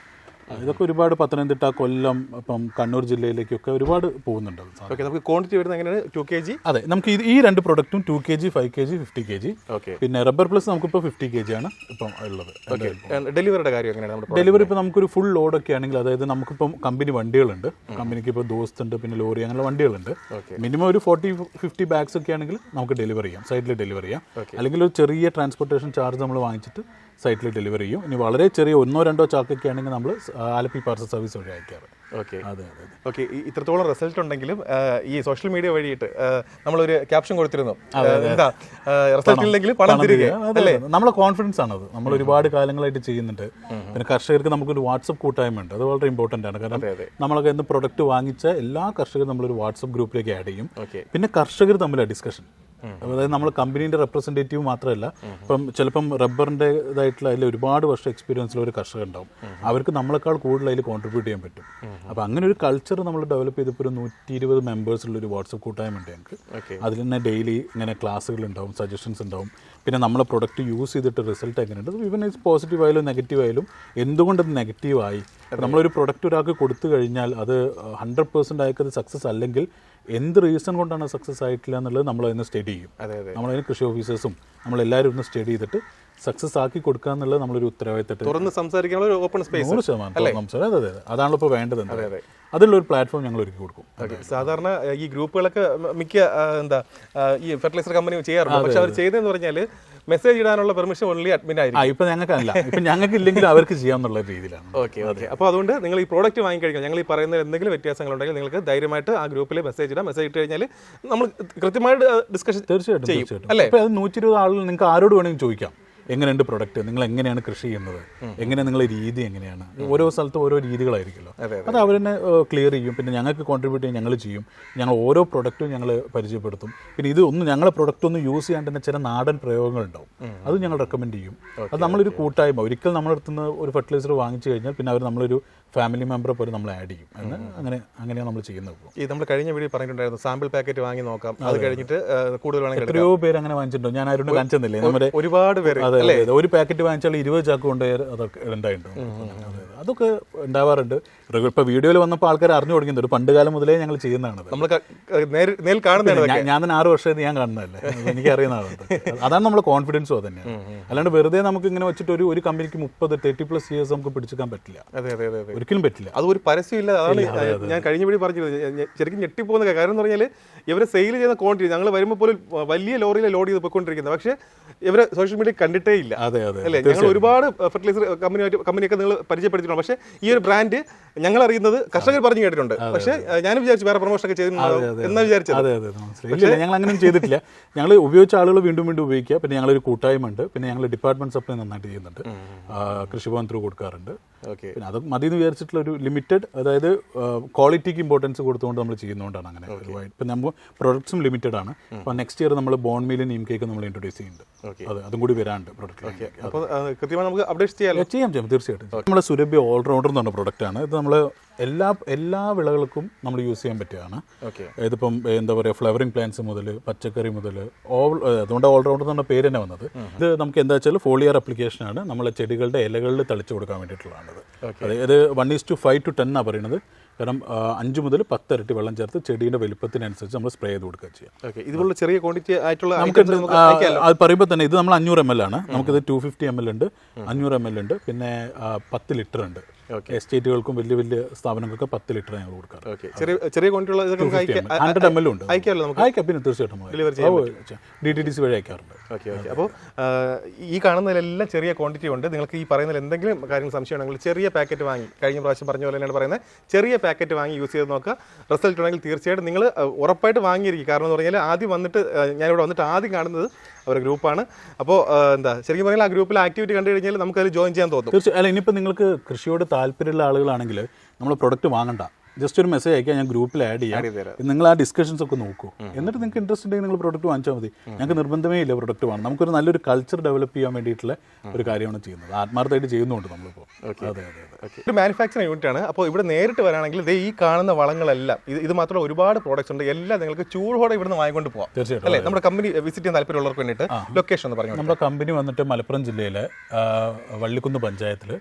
ഇതൊക്കെ ഒരുപാട് പത്തനംതിട്ട കൊല്ലം ഇപ്പം കണ്ണൂർ ജില്ലയിലേക്കൊക്കെ ഒരുപാട് പോകുന്നുണ്ട് അത് ഓക്കെ നമുക്ക് ക്വാണ്ടിറ്റി വരുന്നത് എങ്ങനെയാണ്? ടു കെ ജി അതെ നമുക്ക് ഇത് ഈ രണ്ട് പ്രൊഡക്റ്റും two K G five K G fifty K G okay പിന്നെ റബ്ബർ പ്ലസ് നമുക്കിപ്പോൾ ഫിഫ്റ്റി കെ ജി ആണ് ഇപ്പം ഉള്ളത് ഡെലിവറിയുടെ കാര്യം എങ്ങനെയാണ് ഡെലിവറി ഇപ്പോൾ നമുക്കൊരു ഫുൾ ലോഡ് ഒക്കെ ആണെങ്കിൽ അതായത് നമുക്കിപ്പം കമ്പനി വണ്ടികളുണ്ട്. കമ്പനിക്ക് ഇപ്പോൾ ദോസ്ത് ഉണ്ട് പിന്നെ ലോറി അങ്ങനെ വണ്ടികളുണ്ട്. മിനിമം ഒരു ഫോർട്ടി ഫിഫ്റ്റി ബാഗ്സ് ഒക്കെ ആണെങ്കിൽ നമുക്ക് ഡെലിവറി ചെയ്യാം. സൈഡിൽ ഡെലിവറി ചെയ്യാം. അല്ലെങ്കിൽ ഒരു ചെറിയ ട്രാൻസ്പോർട്ടേഷൻ ചാർജ് നമ്മൾ വാങ്ങിച്ചിട്ട് സൈറ്റിൽ ഡെലിവറി ചെയ്യും. ഇനി വളരെ ചെറിയ ഒന്നോ രണ്ടോ ചാക്കൊക്കെ ആണെങ്കിൽ നമ്മൾ ആലപ്പി പാർസൽ സർവീസ് വഴി അയക്കാറ്. ഓക്കെ. അതെ അതെ ഓക്കെ ഇത്രത്തോളം റിസൾട്ട് ഉണ്ടെങ്കിലും ഈ സോഷ്യൽ മീഡിയ വഴിയിട്ട് നമ്മളൊരു ക്യാപ്ഷൻ കൊടുത്തിരുന്നു. എന്താ? റിസൾട്ട് ഇല്ലെങ്കിൽ പണം തിരികെ. അല്ലേ? നമ്മളെ കോൺഫിഡൻസ് ആണ് അത് നമ്മൾ ഒരുപാട് കാലങ്ങളായിട്ട് ചെയ്യുന്നുണ്ട്. പിന്നെ കർഷകർക്ക് നമുക്കൊരു വാട്സപ്പ് കൂട്ടായ്മ ഉണ്ട് അത് വളരെ ഇമ്പോർട്ടന്റ് ആണ്. കാരണം നമ്മളൊക്കെ എന്ത് പ്രൊഡക്റ്റ് വാങ്ങിച്ച എല്ലാ കർഷകരും നമ്മളൊരു വാട്സപ്പ് ഗ്രൂപ്പിലേക്ക് ആഡ് ചെയ്യും. പിന്നെ കർഷകർ തമ്മിലാണ് ഡിസ്കഷൻ അതായത് നമ്മൾ കമ്പനീന്റെ റെപ്രസെന്റേറ്റീവ് മാത്രമല്ല ഇപ്പം ചിലപ്പം റബ്ബറിന്റെ ഇതായിട്ടുള്ള അതിൽ ഒരുപാട് വർഷം എക്സ്പീരിയൻസിൽ ഒരു കർഷകർ ഉണ്ടാവും. അവർക്ക് നമ്മളെക്കാൾ കൂടുതൽ അതിൽ കോൺട്രിബ്യൂട്ട് ചെയ്യാൻ പറ്റും. അപ്പോൾ അങ്ങനെ ഒരു കൾച്ചർ നമ്മൾ ഡെവലപ്പ് ചെയ്തപ്പോൾ ഒരു നൂറ്റി ഇരുപത് മെമ്പേഴ്സുള്ള ഒരു വാട്സപ്പ് കൂട്ടായ്മ ഉണ്ട് ഞങ്ങൾക്ക്. അതിൽ തന്നെ ഡെയിലി ഇങ്ങനെ ക്ലാസ്സുകൾ ഉണ്ടാവും സജഷൻസ് ഉണ്ടാവും. പിന്നെ നമ്മൾ പ്രൊഡക്റ്റ് യൂസ് ചെയ്തിട്ട് റിസൾട്ട് എങ്ങനെയുണ്ട്? ഇവൻ ഇസ് പോസിറ്റീവ് ആയാലും നെഗറ്റീവ് ആയാലും എന്തുകൊണ്ട് അത് നെഗറ്റീവ് ആയി? നമ്മളൊരു പ്രൊഡക്റ്റ് ഒരാൾക്ക് കൊടുത്തു കഴിഞ്ഞാൽ അത് ഹൺഡ്രഡ് പേഴ്സന്റ് ആയിക്കത് സക്സസ് അല്ലെങ്കിൽ എന്ത് റീസൺ കൊണ്ടാണ് സക്സസ് ആയിട്ടില്ല എന്നുള്ളത് നമ്മൾ അതിന് സ്റ്റഡി ചെയ്യും. അതെ അതെ. നമ്മളതിന് കൃഷി ഓഫീസേഴ്സും നമ്മളെല്ലാവരും ഒന്ന് സ്റ്റഡി ചെയ്തിട്ട് സക്സസ് ആക്കി കൊടുക്കുക എന്നുള്ളത് നമ്മളൊരു ഉത്തരവാദിത്തം തുറന്ന് സംസാരിക്കാനുള്ള ഒരു ഓപ്പൺ സ്പേസ് നൂറ് ശതമാനം സംസാരം അതെ അതെ അതെ. അതാണല്ലോ ഇപ്പോൾ വേണ്ടത് അതെ, അതെ. അതിലുള്ള ഒരു പ്ലാറ്റ്ഫോം ഞങ്ങൾ ഒരുക്കി കൊടുക്കും. സാധാരണ ഈ ഗ്രൂപ്പുകളൊക്കെ മിക്ക എന്താ ഈ ഫെർട്ടിലൈസർ കമ്പനി ചെയ്യാറുണ്ട്. പക്ഷെ അവർ ചെയ്തതെന്ന് പറഞ്ഞാൽ മെസ്സേജ് ഇടാനുള്ള പെർമിഷൻ ഓൺലി അഡ്മിൻ ആയിരിക്കും. ഇപ്പം ഞങ്ങൾക്ക് അല്ല ഇപ്പം ഞങ്ങൾക്ക് ഇല്ലെങ്കിൽ അവർക്ക് ചെയ്യാമെന്നുള്ള രീതിയിലാണ്. ഓക്കെ ഓക്കെ അപ്പോൾ അതുകൊണ്ട് നിങ്ങൾ ഈ പ്രോഡക്റ്റ് വാങ്ങിക്കഴിഞ്ഞാൽ ഞങ്ങൾ ഈ പറയുന്ന എന്തെങ്കിലും വ്യത്യാസങ്ങൾ ഉണ്ടെങ്കിൽ നിങ്ങൾക്ക് ധൈര്യമായിട്ട് ആ ഗ്രൂപ്പിൽ മെസ്സേജ് ഇടാം. മെസ്സേജ് ഇട്ട് കഴിഞ്ഞാൽ നമ്മൾ കൃത്യമായിട്ട് ഡിസ്കഷൻ തീർച്ചയായിട്ടും ചെയ്യും. തീർച്ചയായിട്ടും. അല്ലേ? നൂറ്റി ഇരുപത് ആളുകൾ നിങ്ങൾക്ക് ആരോട് വേണമെങ്കിലും ചോദിക്കാം. എങ്ങനെയുണ്ട് പ്രൊഡക്റ്റ് നിങ്ങൾ എങ്ങനെയാണ് കൃഷി ചെയ്യുന്നത്? എങ്ങനെ നിങ്ങളുടെ രീതി എങ്ങനെയാണ്? ഓരോ സ്ഥലത്തും ഓരോ രീതികളായിരിക്കുമല്ലോ. അത് അവർ തന്നെ ക്ലിയർ ചെയ്യും. പിന്നെ ഞങ്ങൾക്ക് കോൺട്രിബ്യൂട്ട് ചെയ്യാൻ ഞങ്ങൾ ചെയ്യും. ഞങ്ങൾ ഓരോ പ്രൊഡക്റ്റും ഞങ്ങൾ പരിചയപ്പെടുത്തും. പിന്നെ ഇത് ഒന്ന് ഞങ്ങളെ പ്രൊഡക്റ്റ് ഒന്നും യൂസ് ചെയ്യാൻ തന്നെ ചില നാടൻ പ്രയോഗങ്ങളുണ്ടാവും അത് ഞങ്ങൾ റെക്കമെൻഡ് ചെയ്യും. അത് നമ്മളൊരു കൂട്ടായ്മ. ഒരിക്കൽ നമ്മുടെ അടുത്ത് നിന്ന് ഒരു ഫെർട്ടിലൈസർ വാങ്ങിച്ചു കഴിഞ്ഞാൽ പിന്നെ അവർ നമ്മളൊരു ഫാമിലി മെമ്പറെ പോലെ നമ്മൾ ആഡ് ചെയ്യും. എന്ന് അങ്ങനെ അങ്ങനെയാണ് നമ്മൾ ചെയ്യുന്നത് ഈ നമ്മൾ കഴിഞ്ഞ വീഡിയോ പറഞ്ഞിട്ടുണ്ടായിരുന്നു സാമ്പിൾ പാക്കറ്റ് വാങ്ങി നോക്കാം. അത് കഴിഞ്ഞിട്ട് കൂടുതൽ. എത്രയോ പേര് അങ്ങനെ വാങ്ങിച്ചിട്ടുണ്ടോ. ഞാൻ ആരോട് കാണിച്ചെന്നില്ലേ? നമ്മുടെ ഒരുപാട് പേര്. അതെ അതെ. ഒരു പാക്കറ്റ് വാങ്ങിച്ചാൽ ഇരുപത് ചാക്ക് കൊണ്ടുപോയി അതൊക്കെ ഉണ്ടായിട്ടുണ്ട് അതെ, അതെ. അതൊക്കെ ഉണ്ടാവാറുണ്ട് ഇപ്പൊ വീഡിയോയിൽ വന്നപ്പോൾ ആൾക്കാർ അറിഞ്ഞു തുടങ്ങിയത് ഒരു പണ്ട് കാലം മുതലേ ഞങ്ങൾ ചെയ്യുന്നതാണ് നമ്മൾ നേരിൽ കാണുന്നതാണ്. ഞാൻ തന്നെ ആറ് വർഷമായിട്ട് ഞാൻ കാണുന്നതല്ലേ? എനിക്ക് ആളുണ്ട്. അതാണ് നമ്മൾ കോൺഫിഡൻസും അത് തന്നെയാണ്. അല്ലാണ്ട് വെറുതെ നമുക്ക് ഇങ്ങനെ വെച്ചിട്ട് ഒരു ഒരു കമ്പനിക്ക് മുപ്പത് തേർട്ടി പ്ലസ് ഇയേഴ്സ് നമുക്ക് പിടിച്ചെടുക്കാൻ പറ്റില്ല. ഒരിക്കലും പറ്റില്ല. അത് ഒരു പരസ്യമില്ല അതാണ് ഞാൻ കഴിഞ്ഞ വഴി പറഞ്ഞത് ശരിക്കും ഞെട്ടിപ്പോകുന്ന കാര്യം. കാരണം എന്ന് പറഞ്ഞാൽ ഇവരെ സെയിൽ ചെയ്യുന്ന ക്വാണ്ടിറ്റി ഞങ്ങൾ വരുമ്പോൾ പോലും വലിയ ലോറിയിൽ ലോഡ് ചെയ്ത് പോയിക്കൊണ്ടിരിക്കുന്നത്. പക്ഷേ ഇവരെ സോഷ്യൽ മീഡിയ കണ്ടിട്ടേ ഇല്ല. അതെ അതെ അല്ലേ? ഞങ്ങൾ ഒരുപാട് ഫെർട്ടിലൈസർ കമ്പനിയായിട്ട് കമ്പനിയൊക്കെ നിങ്ങൾ പരിചയപ്പെടുത്തിയിട്ടുണ്ട്. പക്ഷേ ഈ ഒരു ബ്രാൻഡ് ഞങ്ങൾ അറിയുന്നത് കർഷകർ പറഞ്ഞു കേട്ടിട്ടുണ്ട്. പക്ഷേ ഞാൻ വിചാരിച്ചു വേറെ പ്രൊമോഷൻ ഒക്കെ ചെയ്തിട്ടുണ്ട് എന്നാ വിചാരിച്ചത്. ഞങ്ങൾ അങ്ങനെ ചെയ്തിട്ടില്ല. ഞങ്ങൾ ഉപയോഗിച്ച ആളുകൾ വീണ്ടും വീണ്ടും ഉപയോഗിക്കുക. പിന്നെ ഞങ്ങളൊരു കൂട്ടായ്മ ഉണ്ട് പിന്നെ ഞങ്ങൾ ഡിപ്പാർട്ട്മെന്റ് സപ്ലൈ നന്നായിട്ട് ചെയ്യുന്നുണ്ട്. കൃഷിഭവൻ ത്രൂ കൊടുക്കാറുണ്ട്. പിന്നെ അത് മതി എന്ന് വിചാരിച്ചിട്ടുള്ള ഒരു ലിമിറ്റഡ് അതായത് ക്വാളിറ്റിക്ക് ഇമ്പോർട്ടൻസ് കൊടുത്തുകൊണ്ട് നമ്മൾ ചെയ്യുന്നതുകൊണ്ടാണ് അങ്ങനെ ഇപ്പം നമ്മൾ പ്രൊഡക്ട്സും ലിമിറ്റഡ് ആണ്. അപ്പോൾ നെക്സ്റ്റ് ഇയർ നമ്മൾ ബോൺ മീലും നീം കേക്ക് നമ്മൾ ഇൻട്രൊഡ്യൂസ് ചെയ്യുന്നുണ്ട്. അതെ അതും കൂടി വരാണ്ട് പ്രൊഡക്റ്റ് ചെയ്യാം ചെയ്യാം. തീർച്ചയായിട്ടും. നമ്മുടെ സുരഭ്യ ഓൾറൗണ്ടർ എന്ന് പറഞ്ഞ ആണ്. ഇത് നമ്മൾ എല്ലാ എല്ലാ വിളകൾക്കും നമ്മൾ യൂസ് ചെയ്യാൻ പറ്റുകയാണ്. ഓക്കെ ഇതിപ്പം എന്താ പറയുക ഫ്ലവറിംഗ് പ്ലാന്റ്സ് മുതൽ പച്ചക്കറി മുതൽ ഓൾ അതുകൊണ്ട് ഓൾറൗണ്ടർ എന്ന പേര് തന്നെ വന്നത്. ഇത് നമുക്ക് എന്താ വെച്ചാൽ ഫോളിയർ അപ്ലിക്കേഷൻ ആണ്. നമ്മളെ ചെടികളുടെ ഇലകളിൽ തളിച്ചു കൊടുക്കാൻ വേണ്ടിയിട്ടുള്ളതാണത്. അതായത് one is to five to ten എന്നാണ് പറയുന്നത്. കാരണം അഞ്ച് മുതൽ പത്ത് ഇരട്ടി വെള്ളം ചേർത്ത് ചെടിയുടെ വലുപ്പത്തിനനുസരിച്ച് നമ്മൾ സ്പ്രേ ചെയ്ത് കൊടുക്കുക ചെയ്യാം. ഓക്കെ. ഇതുപോലുള്ള ചെറിയ ക്വാണ്ടിറ്റി ആയിട്ടുള്ള നമുക്ക് അത് പറയുമ്പോൾ തന്നെ ഇത് നമ്മൾ അഞ്ഞൂറ് എം എൽ ആണ്. നമുക്കിത് ടു ഫിഫ്റ്റി എം എൽ ഉണ്ട് അഞ്ഞൂറ് എം എൽ ഉണ്ട് പിന്നെ പത്ത് ലിറ്റർ ഉണ്ട്. എസ്റ്റേറ്റുകൾക്കും വലിയ വലിയ സ്ഥാപനങ്ങൾക്കും പത്ത് ലിറ്റർ ഞങ്ങൾ കൊടുക്കാറ്. ചെറിയ ചെറിയ ഹൺഡ്രഡ് എം എൽ ഉണ്ട്. അയക്കാം പിന്നെ തീർച്ചയായിട്ടും D D T D C വഴി അയക്കാറുണ്ട്. Okay okay. അപ്പോൾ ഈ കാണുന്നതിലെല്ലാം ചെറിയ ക്വാണ്ടിറ്റി ഉണ്ട്. നിങ്ങൾക്ക് ഈ പറയുന്നതിൽ എന്തെങ്കിലും കാര്യങ്ങൾ സംശയമുണ്ടെങ്കിൽ ചെറിയ പാക്കറ്റ് വാങ്ങി കഴിഞ്ഞ പ്രാവശ്യം പറഞ്ഞ പോലെ തന്നെയാണ് പറയുന്നത്. ചെറിയ പാക്കറ്റ് വാങ്ങി യൂസ് ചെയ്ത് നോക്കുക. റിസൾട്ട് ഉണ്ടെങ്കിൽ തീർച്ചയായിട്ടും നിങ്ങൾ ഉറപ്പായിട്ട് വാങ്ങിയിരിക്കും. കാരണം എന്ന് പറഞ്ഞാൽ ആദ്യം വന്നിട്ട് ഞാനിവിടെ വന്നിട്ട് ആദ്യം കാണുന്നത് അവരുടെ ഗ്രൂപ്പാണ്. അപ്പോൾ എന്താ ശരിക്കും പറഞ്ഞാൽ ആ ഗ്രൂപ്പിൽ ആക്ടിവിറ്റി കണ്ടു കഴിഞ്ഞാൽ നമുക്ക് അതിൽ ജോയിൻ ചെയ്യാൻ തോന്നും. തീർച്ചയായും. അല്ല ഇനിയിപ്പോൾ നിങ്ങൾക്ക് കൃഷിയോട് താല്പര്യമുള്ള ആളുകളാണെങ്കിൽ നമ്മൾ പ്രൊഡക്റ്റ് വാങ്ങണ്ട. ജസ്റ്റ് ഒരു മെസ്സേജ് അയക്കാം ഞാൻ ഗ്രൂപ്പിൽ ആഡ് ചെയ്യാം. നിങ്ങൾ ആ ഡിസ്കഷൻസ് ഒക്കെ നോക്കൂ. എന്നിട്ട് നിങ്ങൾക്ക് ഇൻട്രസ്റ്റ് ഉണ്ടെങ്കിൽ നിങ്ങൾ പ്രൊഡക്റ്റ് വാങ്ങിച്ചാൽ മതി. ഞങ്ങൾക്ക് നിർബന്ധമേ ഇല്ല പ്രൊഡക്റ്റ് വേണം നമുക്കൊരു നല്ലൊരു കൾച്ചർ ഡെവലപ്പ് ചെയ്യാൻ വേണ്ടിയിട്ടുള്ള ഒരു കാര്യമാണ് ചെയ്യുന്നത്. ആത്മാർത്ഥമായിട്ട് ചെയ്യുന്നുണ്ട് നമ്മളിപ്പോൾ അതെ അതെ അതെ. ഒരു മാനുഫാക്ചറിങ് യൂണിറ്റ് ആണ്. അപ്പോൾ ഇവിടെ നേരിട്ട് വരാണെങ്കിൽ ഈ കാണുന്ന വളങ്ങളെല്ലാം ഇത് ഇത് മാത്രമല്ല ഒരുപാട് പ്രോഡക്റ്റ്സ് ഉണ്ട്. എല്ലാം നിങ്ങൾക്ക് ചൂടോടെ ഇവിടുന്ന് വാങ്ങിക്കൊണ്ട് പോകാം തീർച്ചയായിട്ടും. അല്ലേ? നമ്മുടെ കമ്പനി വിസിറ്റ് ചെയ്യാൻ താല്പര്യമുള്ളവർക്ക് വേണ്ടിയിട്ട് ലൊക്കേഷൻ എന്ന് പറഞ്ഞു നമ്മുടെ കമ്പനി വന്നിട്ട് മലപ്പുറം ജില്ലയിലെ വള്ളിക്കുന്ന് പഞ്ചായത്തിൽ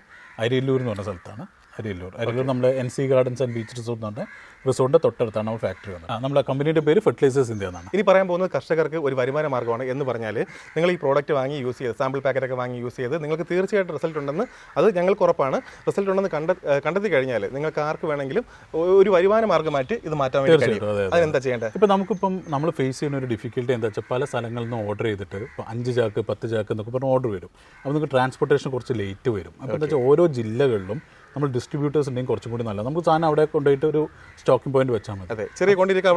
അരിയല്ലൂർ എന്ന് പറഞ്ഞ സ്ഥലത്താണ്. അരിയല്ലൂർ. അരിയല്ലൂർ നമ്മുടെ N C gardens and beach resort എന്ന് പറഞ്ഞ റിസോർട്ടിന്റെ തൊട്ടടുത്താണ് നമ്മൾ ഫാക്ടറി വന്നത്. നമ്മുടെ കമ്പനിയുടെ പേര് ഫെർട്ടിലൈസേഴ്സ് ഇന്ത്യ എന്നാണ്. ഇനി പറയാൻ പോകുന്നത് കർഷകർക്ക് ഒരു വരുമാന മാർഗമാണ് എന്ന് പറഞ്ഞാൽ നിങ്ങൾ ഈ പ്രോഡക്റ്റ് വാങ്ങി യൂസ് ചെയ്ത് സാമ്പിൾ പാക്കറ്റൊക്കെ വാങ്ങി യൂസ് ചെയ്ത് നിങ്ങൾക്ക് തീർച്ചയായിട്ടും റിസൾട്ട് ഉണ്ടെന്ന് അത് ഞങ്ങൾക്ക് ഉറപ്പാണ്. റിസൾട്ട് ഉണ്ടെന്ന് കണ്ട കണ്ടെത്തി കഴിഞ്ഞാൽ നിങ്ങൾക്ക് ആർക്ക് വേണമെങ്കിലും ഒരു വരുമാന മാർഗമായിട്ട് ഇത് മാറ്റാൻ വേണ്ടി കഴിയും. തീർച്ചയായിട്ടും, അതെ, അതെ. അതിനെന്താ ചെയ്യേണ്ടത്? ഇപ്പം നമുക്കിപ്പം നമ്മൾ ഫേസ് ചെയ്യുന്ന ഒരു ഡിഫിക്കൽട്ടി എന്താ വെച്ചാൽ പല സ്ഥലങ്ങളിൽ നിന്ന് ഓർഡർ ചെയ്തിട്ട് ഇപ്പോൾ അഞ്ച് ചാക്ക് പത്ത് ചാക്ക് എന്നൊക്കെ പറഞ്ഞ് ഓർഡർ വരും. അപ്പോൾ നിങ്ങൾക്ക് ട്രാൻസ്പോർട്ടേഷൻ കുറച്ച് ലേറ്റ് വരും. അപ്പോൾ എന്താ വെച്ചാൽ ഓരോ ജില്ലകളിലും നമ്മൾ ഡിസ്ട്രിബ്യൂട്ടേഴ്സ് ഉണ്ടെങ്കിൽ കുറച്ചും കൂടി നല്ലത്. നമുക്ക് സാധനം അവിടെ കൊണ്ടുപോയിട്ട് ഒരു സ്റ്റോക്കിംഗ് പോയിന്റ് വെച്ചാൽ മതി. അതെ ചെറിയ ക്വാണ്ടിറ്റി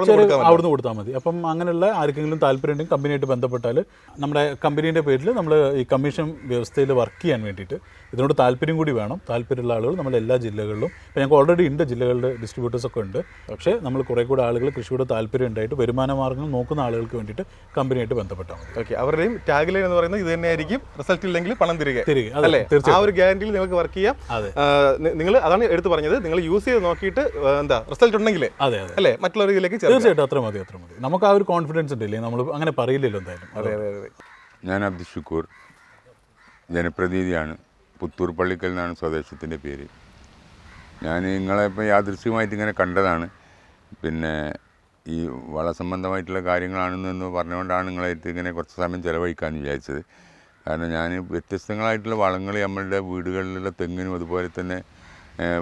അവിടുന്ന് കൊടുത്താൽ മതി. അപ്പം അങ്ങനെയുള്ള ആർക്കെങ്കിലും താല്പര്യം ഉണ്ടെങ്കിൽ കമ്പനിയായിട്ട് ബന്ധപ്പെട്ടാൽ നമ്മുടെ കമ്പനീന്റെ പേരിൽ നമ്മൾ ഈ കമ്മീഷൻ വ്യവസ്ഥയിൽ വർക്ക് ചെയ്യാൻ വേണ്ടിയിട്ട് ഇതിനോട് താല്പര്യം കൂടി വേണം. താല്പര്യമുള്ള ആളുകൾ നമ്മൾ എല്ലാ ജില്ലകളിലും. ഇപ്പം ഞങ്ങൾക്ക് ഓൾറെഡി ഉണ്ട് ജില്ലകളുടെ ഡിസ്ട്രിബ്യൂട്ടേഴ്സ് ഒക്കെ ഉണ്ട്. പക്ഷേ നമ്മൾ കുറേ കൂടെ ആളുകൾ കൃഷിയോട് താല്പര്യം ഉണ്ടായിട്ട് വരുമാന മാർഗങ്ങൾ നോക്കുന്ന ആളുകൾക്ക് വേണ്ടിയിട്ട് കമ്പനിയായിട്ട് ബന്ധപ്പെട്ടാൽ മതി. ഓക്കെ അവരുടെയും ടാഗ് ലൈൻ എന്ന് പറയുന്നത് ഇത് തന്നെയായിരിക്കും. റിസൾട്ട് ഇല്ലെങ്കിൽ പണം തിരികെ. തിരികെ, അതെ, അല്ലേ? ആ ഒരു ഗ്യാരണ്ടിയിൽ നിങ്ങൾക്ക് വർക്ക് ചെയ്യാം. അതെ. നിങ്ങൾ അതാണ് എടുത്തു പറഞ്ഞത്. നിങ്ങൾ യൂസ് ചെയ്ത് നോക്കിയിട്ട് എന്താ റിസൾട്ട് ഉണ്ടെങ്കിൽ അതെ അതെ. അല്ലേ? മറ്റുള്ളവരിലേക്ക് തീർച്ചയായിട്ടും അത്ര മതി അത്ര മതി. നമുക്ക് ആ ഒരു കോൺഫിഡൻസ് ഉണ്ടല്ലേ നമ്മൾ അങ്ങനെ പറയില്ലല്ലോ എന്തായാലും. അതെ അതെ അതെ. ഞാൻ അബ്ദുൽ ഷുക്കൂർ ജനപ്രതിനിധിയാണ്. പുത്തൂർ പള്ളിക്കൽ എന്നാണ് സ്വദേശത്തിന്റെ പേര്. ഞാൻ നിങ്ങളെ ഇപ്പോൾ യാദൃശ്യമായിട്ട് ഇങ്ങനെ കണ്ടതാണ്. പിന്നെ ഈ വളസംബന്ധമായിട്ടുള്ള കാര്യങ്ങളാണെന്ന് പറഞ്ഞുകൊണ്ടാണ് നിങ്ങളായിട്ട് ഇങ്ങനെ കുറച്ച് സമയം ചിലവഴിക്കാമെന്ന് വിചാരിച്ചത്. കാരണം ഞാൻ വ്യത്യസ്തങ്ങളായിട്ടുള്ള വളങ്ങൾ നമ്മളുടെ വീടുകളിലുള്ള തെങ്ങിനും അതുപോലെ തന്നെ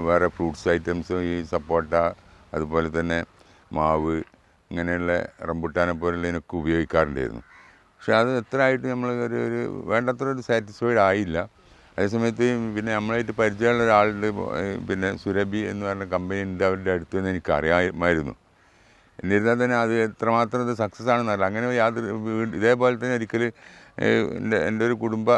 വേറെ ഫ്രൂട്ട്സ് ഐറ്റംസും ഈ സപ്പോട്ട അതുപോലെ തന്നെ മാവ് ഇങ്ങനെയുള്ള റംബുട്ടാനെ പോലുള്ളതിനൊക്കെ ഉപയോഗിക്കാറുണ്ടായിരുന്നു. പക്ഷേ അത് എത്ര ആയിട്ട് നമ്മൾ ഒരു ഒരു വേണ്ടത്ര ഒരു സാറ്റിസ്ഫൈഡ് ആയില്ല. അതേസമയത്ത് പിന്നെ നമ്മളായിട്ട് പരിചയമുള്ള ഒരാളുടെ പിന്നെ സുരഭി എന്ന് പറഞ്ഞ കമ്പനി ഉണ്ട് അവരുടെ അടുത്ത് നിന്ന് എനിക്ക് അറിയാമായിരുന്നു എന്നിരുന്നാൽ തന്നെ അത് എത്രമാത്രം ഇത് സക്സസ് ആണെന്നല്ല അങ്ങനെ യാതൊരു ഇതേപോലെ തന്നെ ഒരിക്കൽ എന്റെ എന്റെ ഒരു കുടുംബ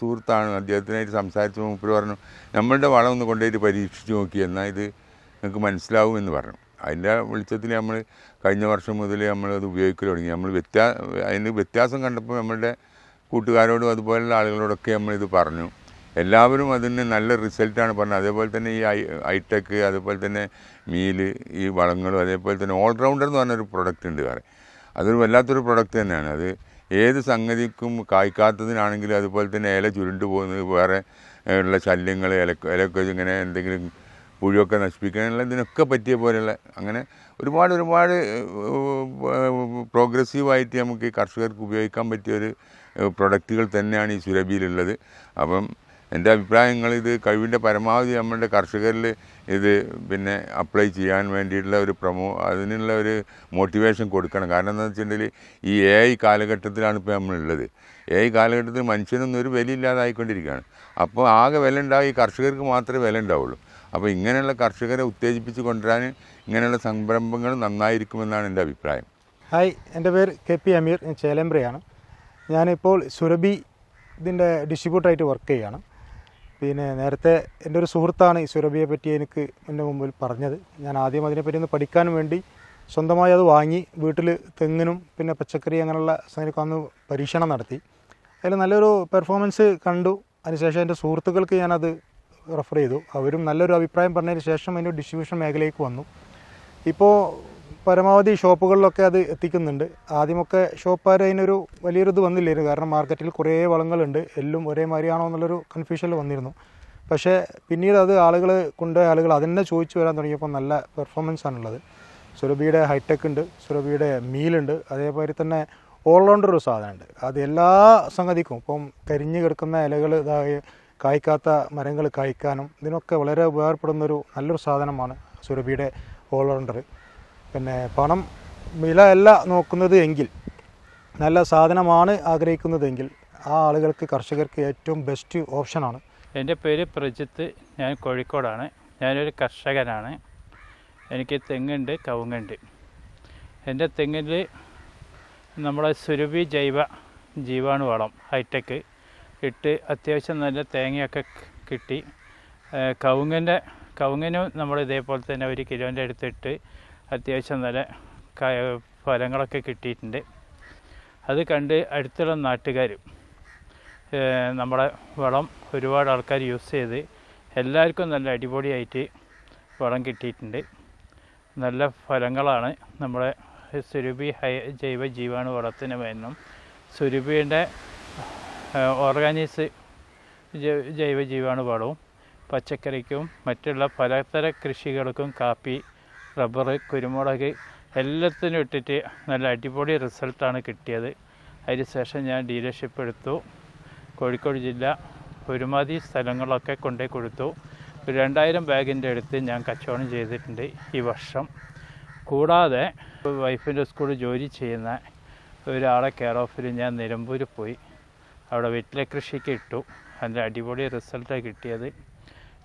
സുഹൃത്താണ് അദ്ദേഹത്തിനായിട്ട് സംസാരിച്ച് മൂപ്പര് പറഞ്ഞു നമ്മളുടെ വളം ഒന്ന് കൊണ്ടുപോയിട്ട് പരീക്ഷിച്ച് നോക്കി എന്നാൽ ഇത് നിങ്ങൾക്ക് മനസ്സിലാവും എന്ന് പറഞ്ഞു. അതിന്റെ വെളിച്ചത്തിൽ നമ്മൾ കഴിഞ്ഞ വർഷം മുതൽ നമ്മൾ അത് ഉപയോഗിക്കൽ തുടങ്ങി. നമ്മൾ വ്യത്യാ അതിന് വ്യത്യാസം കണ്ടപ്പോൾ നമ്മളുടെ കൂട്ടുകാരോടും അതുപോലെയുള്ള ആളുകളോടൊക്കെ നമ്മളിത് പറഞ്ഞു. എല്ലാവരും അതിന് നല്ല റിസൾട്ടാണ് പറഞ്ഞത്. അതേപോലെ തന്നെ ഈ ഐ ഐടെക് അതുപോലെ തന്നെ മീൽ ഈ വളങ്ങളും അതേപോലെ തന്നെ ഓൾറൗണ്ടർ എന്ന് പറഞ്ഞൊരു പ്രൊഡക്റ്റ് ഉണ്ട് വേറെ. അതൊരു വല്ലാത്തൊരു പ്രൊഡക്റ്റ് തന്നെയാണ്. അത് ഏത് സംഗതിക്കും കായ്ക്കാത്തതിനാണെങ്കിലും അതുപോലെ തന്നെ ഇല ചുരുണ്ടു പോകുന്നത് വേറെ ഉള്ള ശല്യങ്ങൾ ഇല ഇലയൊക്കെ ഇങ്ങനെ എന്തെങ്കിലും പുഴുവൊക്കെ നശിപ്പിക്കാനുള്ള ഇതിനൊക്കെ പറ്റിയ പോലെയുള്ള അങ്ങനെ ഒരുപാട് ഒരുപാട് പ്രോഗ്രസീവായിട്ട് നമുക്ക് കർഷകർക്ക് ഉപയോഗിക്കാൻ പറ്റിയ ഒരു പ്രൊഡക്റ്റുകൾ തന്നെയാണ് ഈ സുരഭിയിലുള്ളത്. അപ്പം എന്റെ അഭിപ്രായങ്ങൾ ഇത് കഴിവിന്റെ പരമാവധി നമ്മളുടെ കർഷകരിൽ ഇത് പിന്നെ അപ്ലൈ ചെയ്യാൻ വേണ്ടിയിട്ടുള്ള ഒരു പ്രമോ അതിനുള്ള ഒരു മോട്ടിവേഷൻ കൊടുക്കണം. കാരണം എന്താണെന്ന് വെച്ചിട്ടുണ്ടെങ്കിൽ ഈ എ ഐ കാലഘട്ടത്തിലാണ് ഇപ്പോൾ നമ്മളുള്ളത്. എ ഐ കാലഘട്ടത്തിൽ മനുഷ്യനൊന്നും ഒരു വില ഇല്ലാതായിക്കൊണ്ടിരിക്കുകയാണ്. അപ്പോൾ ആകെ വില ഉണ്ടാവും ഈ കർഷകർക്ക് മാത്രമേ വില ഉണ്ടാവുള്ളൂ. അപ്പോൾ ഇങ്ങനെയുള്ള കർഷകരെ ഉത്തേജിപ്പിച്ച് കൊണ്ടുവരാൻ ഇങ്ങനെയുള്ള സംരംഭങ്ങൾ നന്നായിരിക്കുമെന്നാണ് എന്റെ അഭിപ്രായം. ഹായ് എന്റെ പേര് കെ പി അമീർ ചേലമ്പ്രയാണ്. ഞാനിപ്പോൾ സുരഭി ഇതിന്റെ ഡിസ്ട്രിബ്യൂട്ടറായിട്ട് വർക്ക് ചെയ്യുകയാണ്. പിന്നെ നേരത്തെ എന്റെ ഒരു സുഹൃത്താണ് ഈ സുരഭിയെ പറ്റി എനിക്ക് എന്റെ മുമ്പിൽ പറഞ്ഞത്. ഞാൻ ആദ്യം അതിനെപ്പറ്റി ഒന്ന് പഠിക്കാൻ വേണ്ടി സ്വന്തമായി അത് വാങ്ങി വീട്ടിൽ തെങ്ങിനും പിന്നെ പച്ചക്കറി അങ്ങനെയുള്ള സംഗതിക്ക് വന്ന് പരീക്ഷണം നടത്തി. അതിൽ നല്ലൊരു പെർഫോമൻസ് കണ്ടു. അതിനുശേഷം എന്റെ സുഹൃത്തുക്കൾക്ക് ഞാനത് റെഫർ ചെയ്തു. അവരും നല്ലൊരു അഭിപ്രായം പറഞ്ഞതിന് ശേഷം അതിന്റെ ഡിസ്ട്രിബ്യൂഷൻ മേഖലയിലേക്ക് വന്നു. ഇപ്പോൾ പരമാവധി ഷോപ്പുകളിലൊക്കെ അത് എത്തിക്കുന്നുണ്ട്. ആദ്യമൊക്കെ ഷോപ്പുകാർ അതിനൊരു വലിയൊരു ഇത് വന്നില്ലായിരുന്നു. കാരണം മാർക്കറ്റിൽ കുറേ വളങ്ങളുണ്ട്. എല്ലാം ഒരേമാതിരിയാണോ എന്നുള്ളൊരു കൺഫ്യൂഷനിൽ വന്നിരുന്നു. പക്ഷേ പിന്നീട് അത് ആളുകൾ കൊണ്ടുപോയ ആളുകൾ അതന്നെ ചോദിച്ചു വരാൻ തുടങ്ങിയപ്പോൾ നല്ല പെർഫോമൻസ് ആണുള്ളത്. സുരഭിയുടെ ഹൈടെക് ഉണ്ട് സുരഭിയുടെ മീലുണ്ട് അതേപോലെ തന്നെ ഓൾറൗണ്ടർ ഒരു സാധനമുണ്ട്. അത് എല്ലാ സംഗതിക്കും ഇപ്പം കരിഞ്ഞു കിടക്കുന്ന ഇലകൾ ഇതായി കായ്ക്കാത്ത മരങ്ങൾ കായ്ക്കാനും ഇതിനൊക്കെ വളരെ ഉപകാരപ്പെടുന്നൊരു നല്ലൊരു സാധനമാണ് സുരഭിയുടെ ഓൾറൗണ്ടർ പിന്നെ പണം വില അല്ല നോക്കുന്നത് എങ്കിൽ നല്ല സാധനമാണ് ആഗ്രഹിക്കുന്നതെങ്കിൽ ആ ആളുകൾക്ക് കർഷകർക്ക് ഏറ്റവും ബെസ്റ്റ് ഓപ്ഷനാണ്. എന്റെ പേര് പ്രജിത്ത്. ഞാൻ കോഴിക്കോടാണ്. ഞാനൊരു കർഷകനാണ്. എനിക്ക് തെങ്ങുണ്ട് കവുങ്ങുണ്ട്. എന്റെ തെങ്ങിൽ നമ്മളെ സുരഭി ജൈവ ജീവാണു വളം ഹൈടെക് ഇട്ട് അത്യാവശ്യം നല്ല തേങ്ങയൊക്കെ കിട്ടി. കവുങ്ങിന്റെ കവുങ്ങിനും നമ്മൾ ഇതേപോലെ തന്നെ ഒരു കിലോന്റെ അടുത്തിട്ട് അത്യാവശ്യം നല്ല ഫലങ്ങളൊക്കെ കിട്ടിയിട്ടുണ്ട്. അത് കണ്ട് അടുത്തുള്ള നാട്ടുകാർ നമ്മുടെ വളം ഒരുപാട് ആൾക്കാർ യൂസ് ചെയ്ത് എല്ലാവർക്കും നല്ല അടിപൊളിയായിട്ട് വളം കിട്ടിയിട്ടുണ്ട്. നല്ല ഫലങ്ങളാണ് നമ്മുടെ സുരഭി ഹൈ ജൈവ ജീവാണു വളത്തിന് വേണം സുരഭിയുടെ ഓർഗാനിക്സ് ജൈവ ജീവാണു വളവും പച്ചക്കറിക്കും മറ്റുള്ള പലതര കൃഷികൾക്കും കാപ്പി റബ്ബർ കുരുമുളക് എല്ലാത്തിനും ഇട്ടിട്ട് നല്ല അടിപൊളി റിസൾട്ടാണ് കിട്ടിയത്. അതിന് ശേഷം ഞാൻ ഡീലർഷിപ്പ് എടുത്തു. കോഴിക്കോട് ജില്ല ഒരുമാതിരി സ്ഥലങ്ങളൊക്കെ കൊണ്ടേ കൊടുത്തു. ഒരു രണ്ടായിരം ബാഗിന്റെ അടുത്ത് ഞാൻ കച്ചവടം ചെയ്തിട്ടുണ്ട് ഈ വർഷം. കൂടാതെ വൈഫിന്റെ സ്കൂളിൽ ജോലി ചെയ്യുന്ന ഒരാളെ കെയർ ഓഫിൽ ഞാൻ നിലമ്പൂർ പോയി. അവിടെ വെറ്റില കൃഷിക്ക് ഇട്ടു. നല്ല അടിപൊളി റിസൾട്ടാണ് കിട്ടിയത്.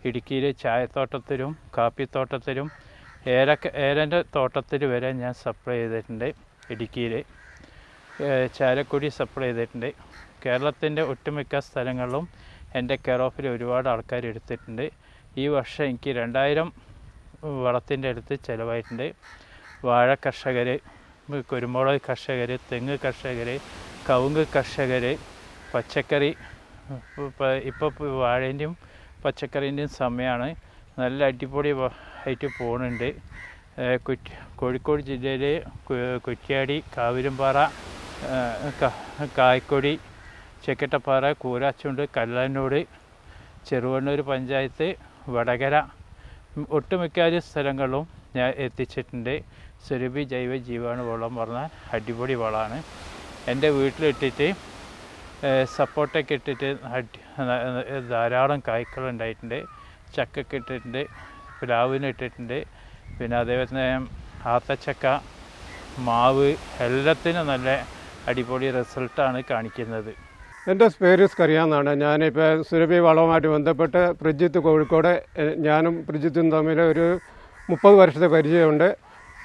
ഇടുക്കിയിലെ ചായത്തോട്ടത്തിലും കാപ്പിത്തോട്ടത്തിലും ഏലക്ക ഏലന്റെ തോട്ടത്തിൽ വരെ ഞാൻ സപ്ലൈ ചെയ്തിട്ടുണ്ട് ഇടുക്കിയിൽ ചാലക്കുടി സപ്ലൈ ചെയ്തിട്ടുണ്ട്. കേരളത്തിന്റെ ഒട്ടുമിക്ക സ്ഥലങ്ങളിലും എന്റെ കെയർ ഓഫിൽ ഒരുപാട് ആൾക്കാർ എടുത്തിട്ടുണ്ട്. ഈ വർഷം എനിക്ക് രണ്ടായിരം വളത്തിന്റെ അടുത്ത് ചിലവായിട്ടുണ്ട്. വാഴ കർഷകർ കുരുമുളക് കർഷകർ തെങ്ങ് കർഷകർ കവുങ്ങ് കർഷകർ പച്ചക്കറി. ഇപ്പോൾ വാഴേന്റെയും പച്ചക്കറീന്റെയും സമയമാണ് നല്ല അടിപൊളി ആയിട്ട് പോകുന്നുണ്ട് കൊച്ചി കോഴിക്കോട് ജില്ലയിലെ കൊച്ചിയാടി കാവിലുംപാറ കായ്ക്കൊടി ചെക്കട്ടപ്പാറ കൂരാച്ചുണ്ട് കല്ലാനോട് ചെറുവണ്ണൂർ പഞ്ചായത്ത് വടകര ഒട്ടുമിക്ക സ്ഥലങ്ങളിലും ഞാൻ എത്തിച്ചിട്ടുണ്ട്. സുരഭി ജൈവ ജീവാണു വളം പറഞ്ഞാൽ അടിപൊളി വളമാണ്. എന്റെ വീട്ടിലിട്ടിട്ട് സപ്പോർട്ടൊക്കെ ഇട്ടിട്ട് ധാരാളം കായ്ക്കൾ ഉണ്ടായിട്ടുണ്ട്. ചക്കൊക്കെ ഇട്ടിട്ടുണ്ട് പ്ലാവിന് ഇട്ടിട്ടുണ്ട്. പിന്നെ അതേപോലെ തന്നെ ആത്തച്ചക്ക മാവ് എല്ലാത്തിനും നല്ല അടിപൊളി റിസൾട്ടാണ് കാണിക്കുന്നത്. എന്റെ പേര് കറിയാന്നാണ് ഞാനിപ്പോൾ സുരഭി വളവുമായിട്ട് ബന്ധപ്പെട്ട് പ്രജിത്ത് കോഴിക്കോട് ഞാനും പ്രജിത്തും തമ്മിൽ ഒരു മുപ്പത് വർഷത്തെ പരിചയമുണ്ട്.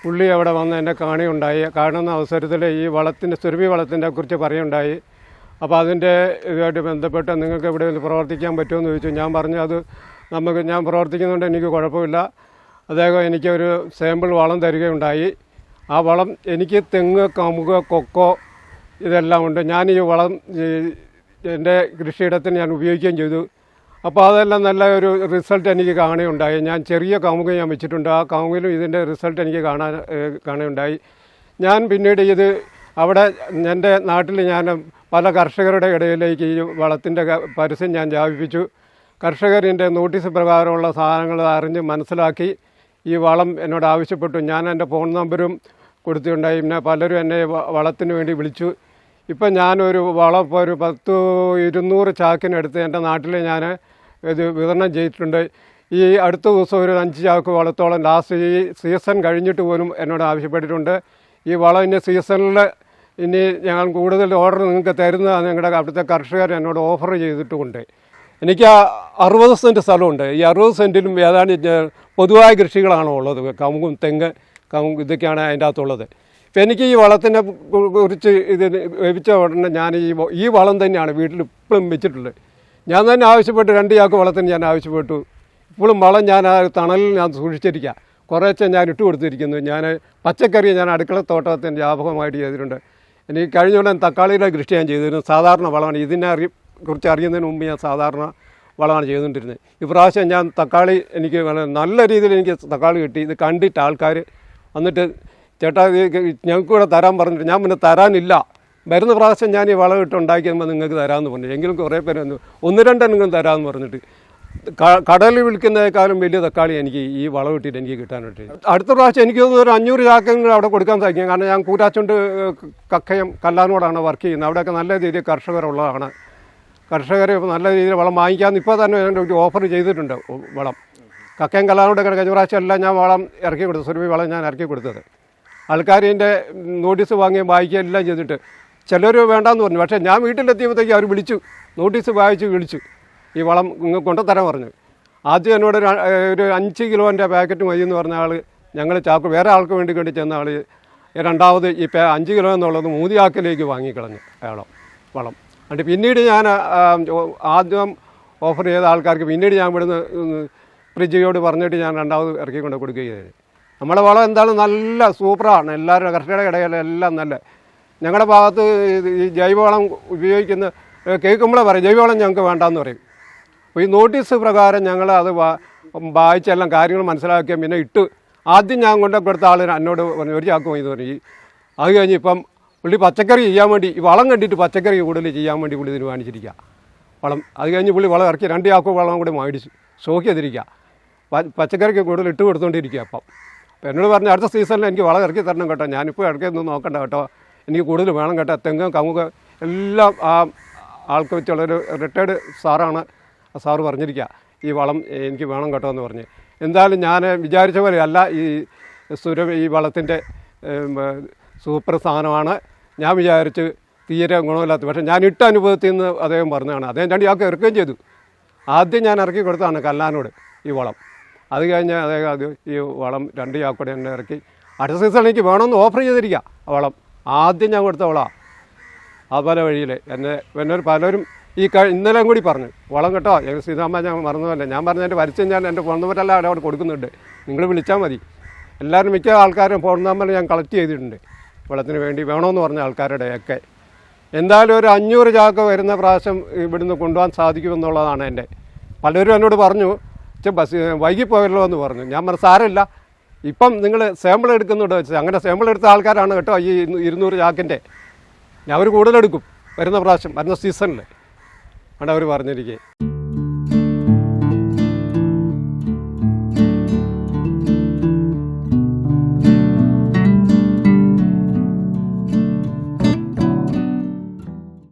പുള്ളി അവിടെ വന്ന് എന്നെ കാണിയുണ്ടായി. കാണുന്ന അവസരത്തിൽ ഈ വളത്തിന്റെ സുരഭി വളത്തിന്റെ കുറിച്ച് പറയുണ്ടായി. അപ്പോൾ അതിന്റെ ഇതുമായിട്ട് ബന്ധപ്പെട്ട് നിങ്ങൾക്ക് ഇവിടെ പ്രവർത്തിക്കാൻ പറ്റുമെന്ന് ചോദിച്ചു. ഞാൻ പറഞ്ഞു അത് നമുക്ക് ഞാൻ പ്രവർത്തിക്കുന്നുണ്ട് എനിക്ക് കുഴപ്പമില്ല. അദ്ദേഹം എനിക്കൊരു സാമ്പിൾ വളം തരികയുണ്ടായി. ആ വളം എനിക്ക് തെങ്ങ് കമുക കൊക്കോ ഇതെല്ലാം ഉണ്ട്. ഞാൻ ഈ വളം എന്റെ കൃഷിയിടത്തിന് ഞാൻ ഉപയോഗിക്കുകയും ചെയ്തു. അപ്പോൾ അതെല്ലാം നല്ല ഒരു റിസൾട്ട് എനിക്ക് കാണുകയുണ്ടായി. ഞാൻ ചെറിയ കമുക ഞാൻ വെച്ചിട്ടുണ്ട്. ആ കമുകിലും ഇതിന്റെ റിസൾട്ട് എനിക്ക് കാണാൻ കാണുകയുണ്ടായി. ഞാൻ പിന്നീട് ഇത് അവിടെ എന്റെ നാട്ടിൽ ഞാൻ പല കർഷകരുടെ ഇടയിലേക്ക് ഈ വളത്തിന്റെ പരസ്യം ഞാൻ വ്യാപിപ്പിച്ചു. കർഷകരിന്റെ നോട്ടീസ് പ്രകാരമുള്ള സാധനങ്ങൾ അറിഞ്ഞ് മനസ്സിലാക്കി ഈ വളം എന്നോട് ആവശ്യപ്പെട്ടു. ഞാൻ എന്റെ ഫോൺ നമ്പരും കൊടുത്തിട്ടുണ്ടായി. പിന്നെ പലരും എന്നെ വളത്തിന് വേണ്ടി വിളിച്ചു. ഇപ്പം ഞാനൊരു വളം ഇപ്പോൾ ഒരു പത്ത് ഇരുന്നൂറ് ചാക്കിനടുത്ത് എന്റെ നാട്ടിൽ ഞാൻ ഇത് വിതരണം ചെയ്തിട്ടുണ്ട്. ഈ അടുത്ത ദിവസം ഒരു അഞ്ച് ചാക്ക് വളത്തോളം ലാസ്റ്റ് ഈ സീസൺ കഴിഞ്ഞിട്ട് പോലും എന്നോട് ആവശ്യപ്പെട്ടിട്ടുണ്ട്. ഈ വളം ഇനി സീസണിൽ ഇനി ഞങ്ങൾ കൂടുതൽ ഓർഡർ നിങ്ങൾക്ക് തരുന്നതാണ് ഞങ്ങളുടെ അവിടുത്തെ കർഷകർ എന്നോട് ഓഫർ ചെയ്തിട്ടുമുണ്ട്. എനിക്ക് അറുപത് സെന്റ് സ്ഥലമുണ്ട്. ഈ അറുപത് സെന്റിലും ഏതാണ്ട് പൊതുവായ കൃഷികളാണ് ഉള്ളത്? കമുകും തെങ്ങ് കമുക് ഇതൊക്കെയാണ് അതിന്റെ അകത്തുള്ളത് ഇപ്പം എനിക്ക് ഈ വളത്തിനെ കുറിച്ച് ഇത് ലഭിച്ച ഉടനെ ഞാൻ ഈ ഈ വളം തന്നെയാണ് വീട്ടിൽ ഇപ്പോഴും വെച്ചിട്ടുള്ളത്. ഞാൻ തന്നെ ആവശ്യപ്പെട്ടു രണ്ട് ചാക്ക് വളത്തിന് ഞാൻ ആവശ്യപ്പെട്ടു. ഇപ്പോഴും വളം ഞാൻ ആ തണലിൽ ഞാൻ സൂക്ഷിച്ചിരിക്കുക കുറേശ്ശെ ഞാൻ ഇട്ട് കൊടുത്തിരിക്കുന്നു. ഞാൻ പച്ചക്കറി ഞാൻ അടുക്കള തോട്ടത്തിന് വ്യാപകമായിട്ട് ചെയ്തിട്ടുണ്ട്. എനിക്ക് കഴിഞ്ഞ ഉടൻ തക്കാളിയുടെ കൃഷി ഞാൻ ചെയ്തിരുന്നു. സാധാരണ വളമാണ്. ഇതിനെ കുറിച്ച് അറിയുന്നതിന് മുമ്പ് ഞാൻ സാധാരണ വളമാണ് ചെയ്തുകൊണ്ടിരുന്നത്. ഇപ്രാവശ്യം ഞാൻ തക്കാളി എനിക്ക് നല്ല രീതിയിൽ എനിക്ക് തക്കാളി കിട്ടി. ഇത് കണ്ടിട്ട് ആൾക്കാർ വന്നിട്ട് ചേട്ടാ ഞങ്ങൾക്ക് കൂടെ തരാൻ പറഞ്ഞിട്ട് ഞാൻ പിന്നെ തരാനില്ല. വരുന്ന പ്രാവശ്യം ഞാൻ ഈ വളം ഇട്ട് ഉണ്ടാക്കിയപ്പോൾ നിങ്ങൾക്ക് തരാമെന്ന് പറഞ്ഞു. എങ്കിലും കുറേ പേര് വന്നു ഒന്ന് രണ്ടെണ്ണം തരാമെന്ന് പറഞ്ഞിട്ട്. കടലിൽ വിൽക്കുന്നതിനേക്കാളും വലിയ തക്കാളി എനിക്ക് ഈ വളം ഇട്ടിട്ട് എനിക്ക് കിട്ടാനായിട്ട്. അടുത്ത പ്രാവശ്യം എനിക്ക് തോന്നുന്നു ഒരു അഞ്ഞൂറ് ചാക്കെങ്കിലും അവിടെ കൊടുക്കാൻ സാധിക്കും. കാരണം ഞാൻ കൂരാച്ചുണ്ട് കക്കയം കല്ലാനോടാണ് വർക്ക് ചെയ്യുന്നത്. അവിടെയൊക്കെ നല്ല രീതിയിൽ കർഷകരുള്ളതാണ്. കർഷകർ നല്ല രീതിയിൽ വളം വാങ്ങിക്കാമെന്ന് ഇപ്പോൾ തന്നെ ഒരു ഓഫർ ചെയ്തിട്ടുണ്ട് വളം. കക്കയും കലാനോട് കഴിഞ്ഞ പ്രാവശ്യം എല്ലാം ഞാൻ വളം ഇറക്കി കൊടുത്തു സുരഭി വളം ഞാൻ ഇറക്കി കൊടുത്തത്. ആൾക്കാർ ഇതിന്റെ നോട്ടീസ് വാങ്ങുകയും വായിക്കുകയും എല്ലാം ചെയ്തിട്ട് ചിലർ വേണ്ടാന്ന് പറഞ്ഞു. പക്ഷേ ഞാൻ വീട്ടിലെത്തിയപ്പോഴത്തേക്ക് അവർ വിളിച്ചു നോട്ടീസ് വായിച്ച് വിളിച്ചു ഈ വളം ഇങ്ങ് കൊണ്ടുതരാൻ പറഞ്ഞു. ആദ്യം എന്നോട് ഒരു അഞ്ച് കിലോന്റെ പാക്കറ്റ് മതി എന്ന് പറഞ്ഞ ആൾ ഞങ്ങൾ ചാക്ക് വേറെ ആൾക്ക് വേണ്ടി വേണ്ടി ചെന്ന ആൾ രണ്ടാമത് ഈ അഞ്ച് കിലോ എന്നുള്ളത് മൂന്ന് ചാക്കിലേക്ക് വാങ്ങിക്കളഞ്ഞു അയാളോ വളം. എന്നിട്ട് പിന്നീട് ഞാൻ ആദ്യം ഓഫർ ചെയ്ത ആൾക്കാർക്ക് പിന്നീട് ഞാൻ ഇവിടുന്ന് ഫ്രിഡ്ജിയോട് പറഞ്ഞിട്ട് ഞാൻ രണ്ടാമത് ഇറക്കി കൊണ്ട് കൊടുക്കുകയും ചെയ്തു. നമ്മളെ വളം എന്താണ് നല്ല സൂപ്പറാണ്. എല്ലാവരും കർഷകരുടെ ഇടയിൽ എല്ലാം നല്ല. ഞങ്ങളുടെ ഭാഗത്ത് ഈ ജൈവവളം ഉപയോഗിക്കുന്ന കേൾക്കുമ്പോഴേ പറയും ജൈവവളം ഞങ്ങൾക്ക് വേണ്ടാന്ന് പറയും. അപ്പോൾ ഈ നോട്ടീസ് പ്രകാരം ഞങ്ങൾ അത് വായിച്ചെല്ലാം കാര്യങ്ങൾ മനസ്സിലാക്കിയാൽ പിന്നെ ഇട്ട് ആദ്യം ഞാൻ കൊണ്ട് കൊടുത്ത ആൾ എന്നോട് പറഞ്ഞു ഒരു ചാക്ക് വാങ്ങി പറഞ്ഞു. അത് കഴിഞ്ഞ് ഇപ്പം പുള്ളി പച്ചക്കറി ചെയ്യാൻ വേണ്ടി ഈ വളം കണ്ടിട്ട് പച്ചക്കറി കൂടുതൽ ചെയ്യാൻ വേണ്ടി പുള്ളി തീരുമാനിച്ചിരിക്കുക. വളം അത് കഴിഞ്ഞ് പുള്ളി വളം ഇറക്കി രണ്ട് ചാക്കോ വളം കൂടി മേടിച്ച് സ്റ്റോക്ക് ചെയ്തിരിക്കുക പച്ചക്കറിക്ക് കൂടുതൽ ഇട്ട് കൊടുത്തുകൊണ്ടിരിക്കുക അപ്പം. അപ്പോൾ എന്നോട് പറഞ്ഞു അടുത്ത സീസണിൽ എനിക്ക് വളം ഇറക്കി തരണം കേട്ടോ. ഞാനിപ്പോൾ ഇറക്കിയൊന്നും നോക്കണ്ട കേട്ടോ. എനിക്ക് കൂടുതൽ വേണം കേട്ടോ. തെങ്ങ് കമുക് എല്ലാം ആ ആൾക്ക് വെച്ചുള്ളൊരു റിട്ടയർഡ് സാറാണ്. ആ സാറ് പറഞ്ഞിരിക്കുക ഈ വളം എനിക്ക് വേണം കേട്ടോ എന്ന് പറഞ്ഞ്. എന്തായാലും ഞാൻ വിചാരിച്ച പോലെയല്ല ഈ സുര ഈ വളത്തിന്റെ സൂപ്പർ സാധനമാണ്. ഞാൻ വിചാരിച്ച് തീരെ ഗുണമില്ലാത്ത പക്ഷേ ഞാൻ ഇട്ട അനുഭവത്തിൽ നിന്ന് അദ്ദേഹം പറഞ്ഞതാണ്. അദ്ദേഹം രണ്ട് ഇയാൾക്ക് ഇറക്കുകയും ചെയ്തു. ആദ്യം ഞാൻ ഇറക്കി കൊടുത്തതാണ് കല്ലാനോട് ഈ വളം. അത് കഴിഞ്ഞ് അദ്ദേഹം അത് ഈ വളം രണ്ട് ചാക്കോടെ എന്നെ ഇറക്കി. അടുത്ത സീസൺ എനിക്ക് വേണമെന്ന് ഓഫർ ചെയ്തിരിക്കുക വളം. ആദ്യം ഞാൻ കൊടുത്ത വളമാണ് ആ പല വഴിയിൽ എന്നെ എന്നൊരു പലരും ഈ ക ഇന്നലെയും കൂടി പറഞ്ഞു. വളം കേട്ടോ സീതാമ്മ ഞാൻ മറന്നുമല്ല ഞാൻ പറഞ്ഞതിന്റെ വരച്ച് ഞാൻ എന്റെ ഫോൺ നമ്പറെല്ലാം അവിടെ കൊടുക്കുന്നുണ്ട്. നിങ്ങൾ വിളിച്ചാൽ മതി. എല്ലാവരും മിക്ക ആൾക്കാരും ഫോൺ നമ്പർ ഞാൻ കളക്ട് ചെയ്തിട്ടുണ്ട്. വളത്തിന് വേണ്ടി വേണമെന്ന് പറഞ്ഞ ആൾക്കാരുടെയൊക്കെ. എന്തായാലും ഒരു അഞ്ഞൂറ് ചാക്ക് വരുന്ന പ്രാവശ്യം ഇവിടുന്ന് കൊണ്ടുപോകാൻ സാധിക്കുമെന്നുള്ളതാണ് എന്റെ. പലരും എന്നോട് പറഞ്ഞു "ഛെ, ബസ് വൈകിപ്പോയല്ലോ എന്ന് പറഞ്ഞു. ഞാൻ പറഞ്ഞു സാരമില്ല. ഇപ്പം നിങ്ങൾ സാമ്പിൾ എടുക്കുന്നുണ്ട് വെച്ചാൽ അങ്ങനെ സാമ്പിൾ എടുത്ത ആൾക്കാരാണ് കേട്ടോ ഈ ഇരുന്നൂറ് ചാക്കിന്റെ. ഞാൻ അവർ കൂടുതലെടുക്കും വരുന്ന പ്രാവശ്യം വരുന്ന സീസണിൽ ആണ് അവർ പറഞ്ഞിരിക്കുക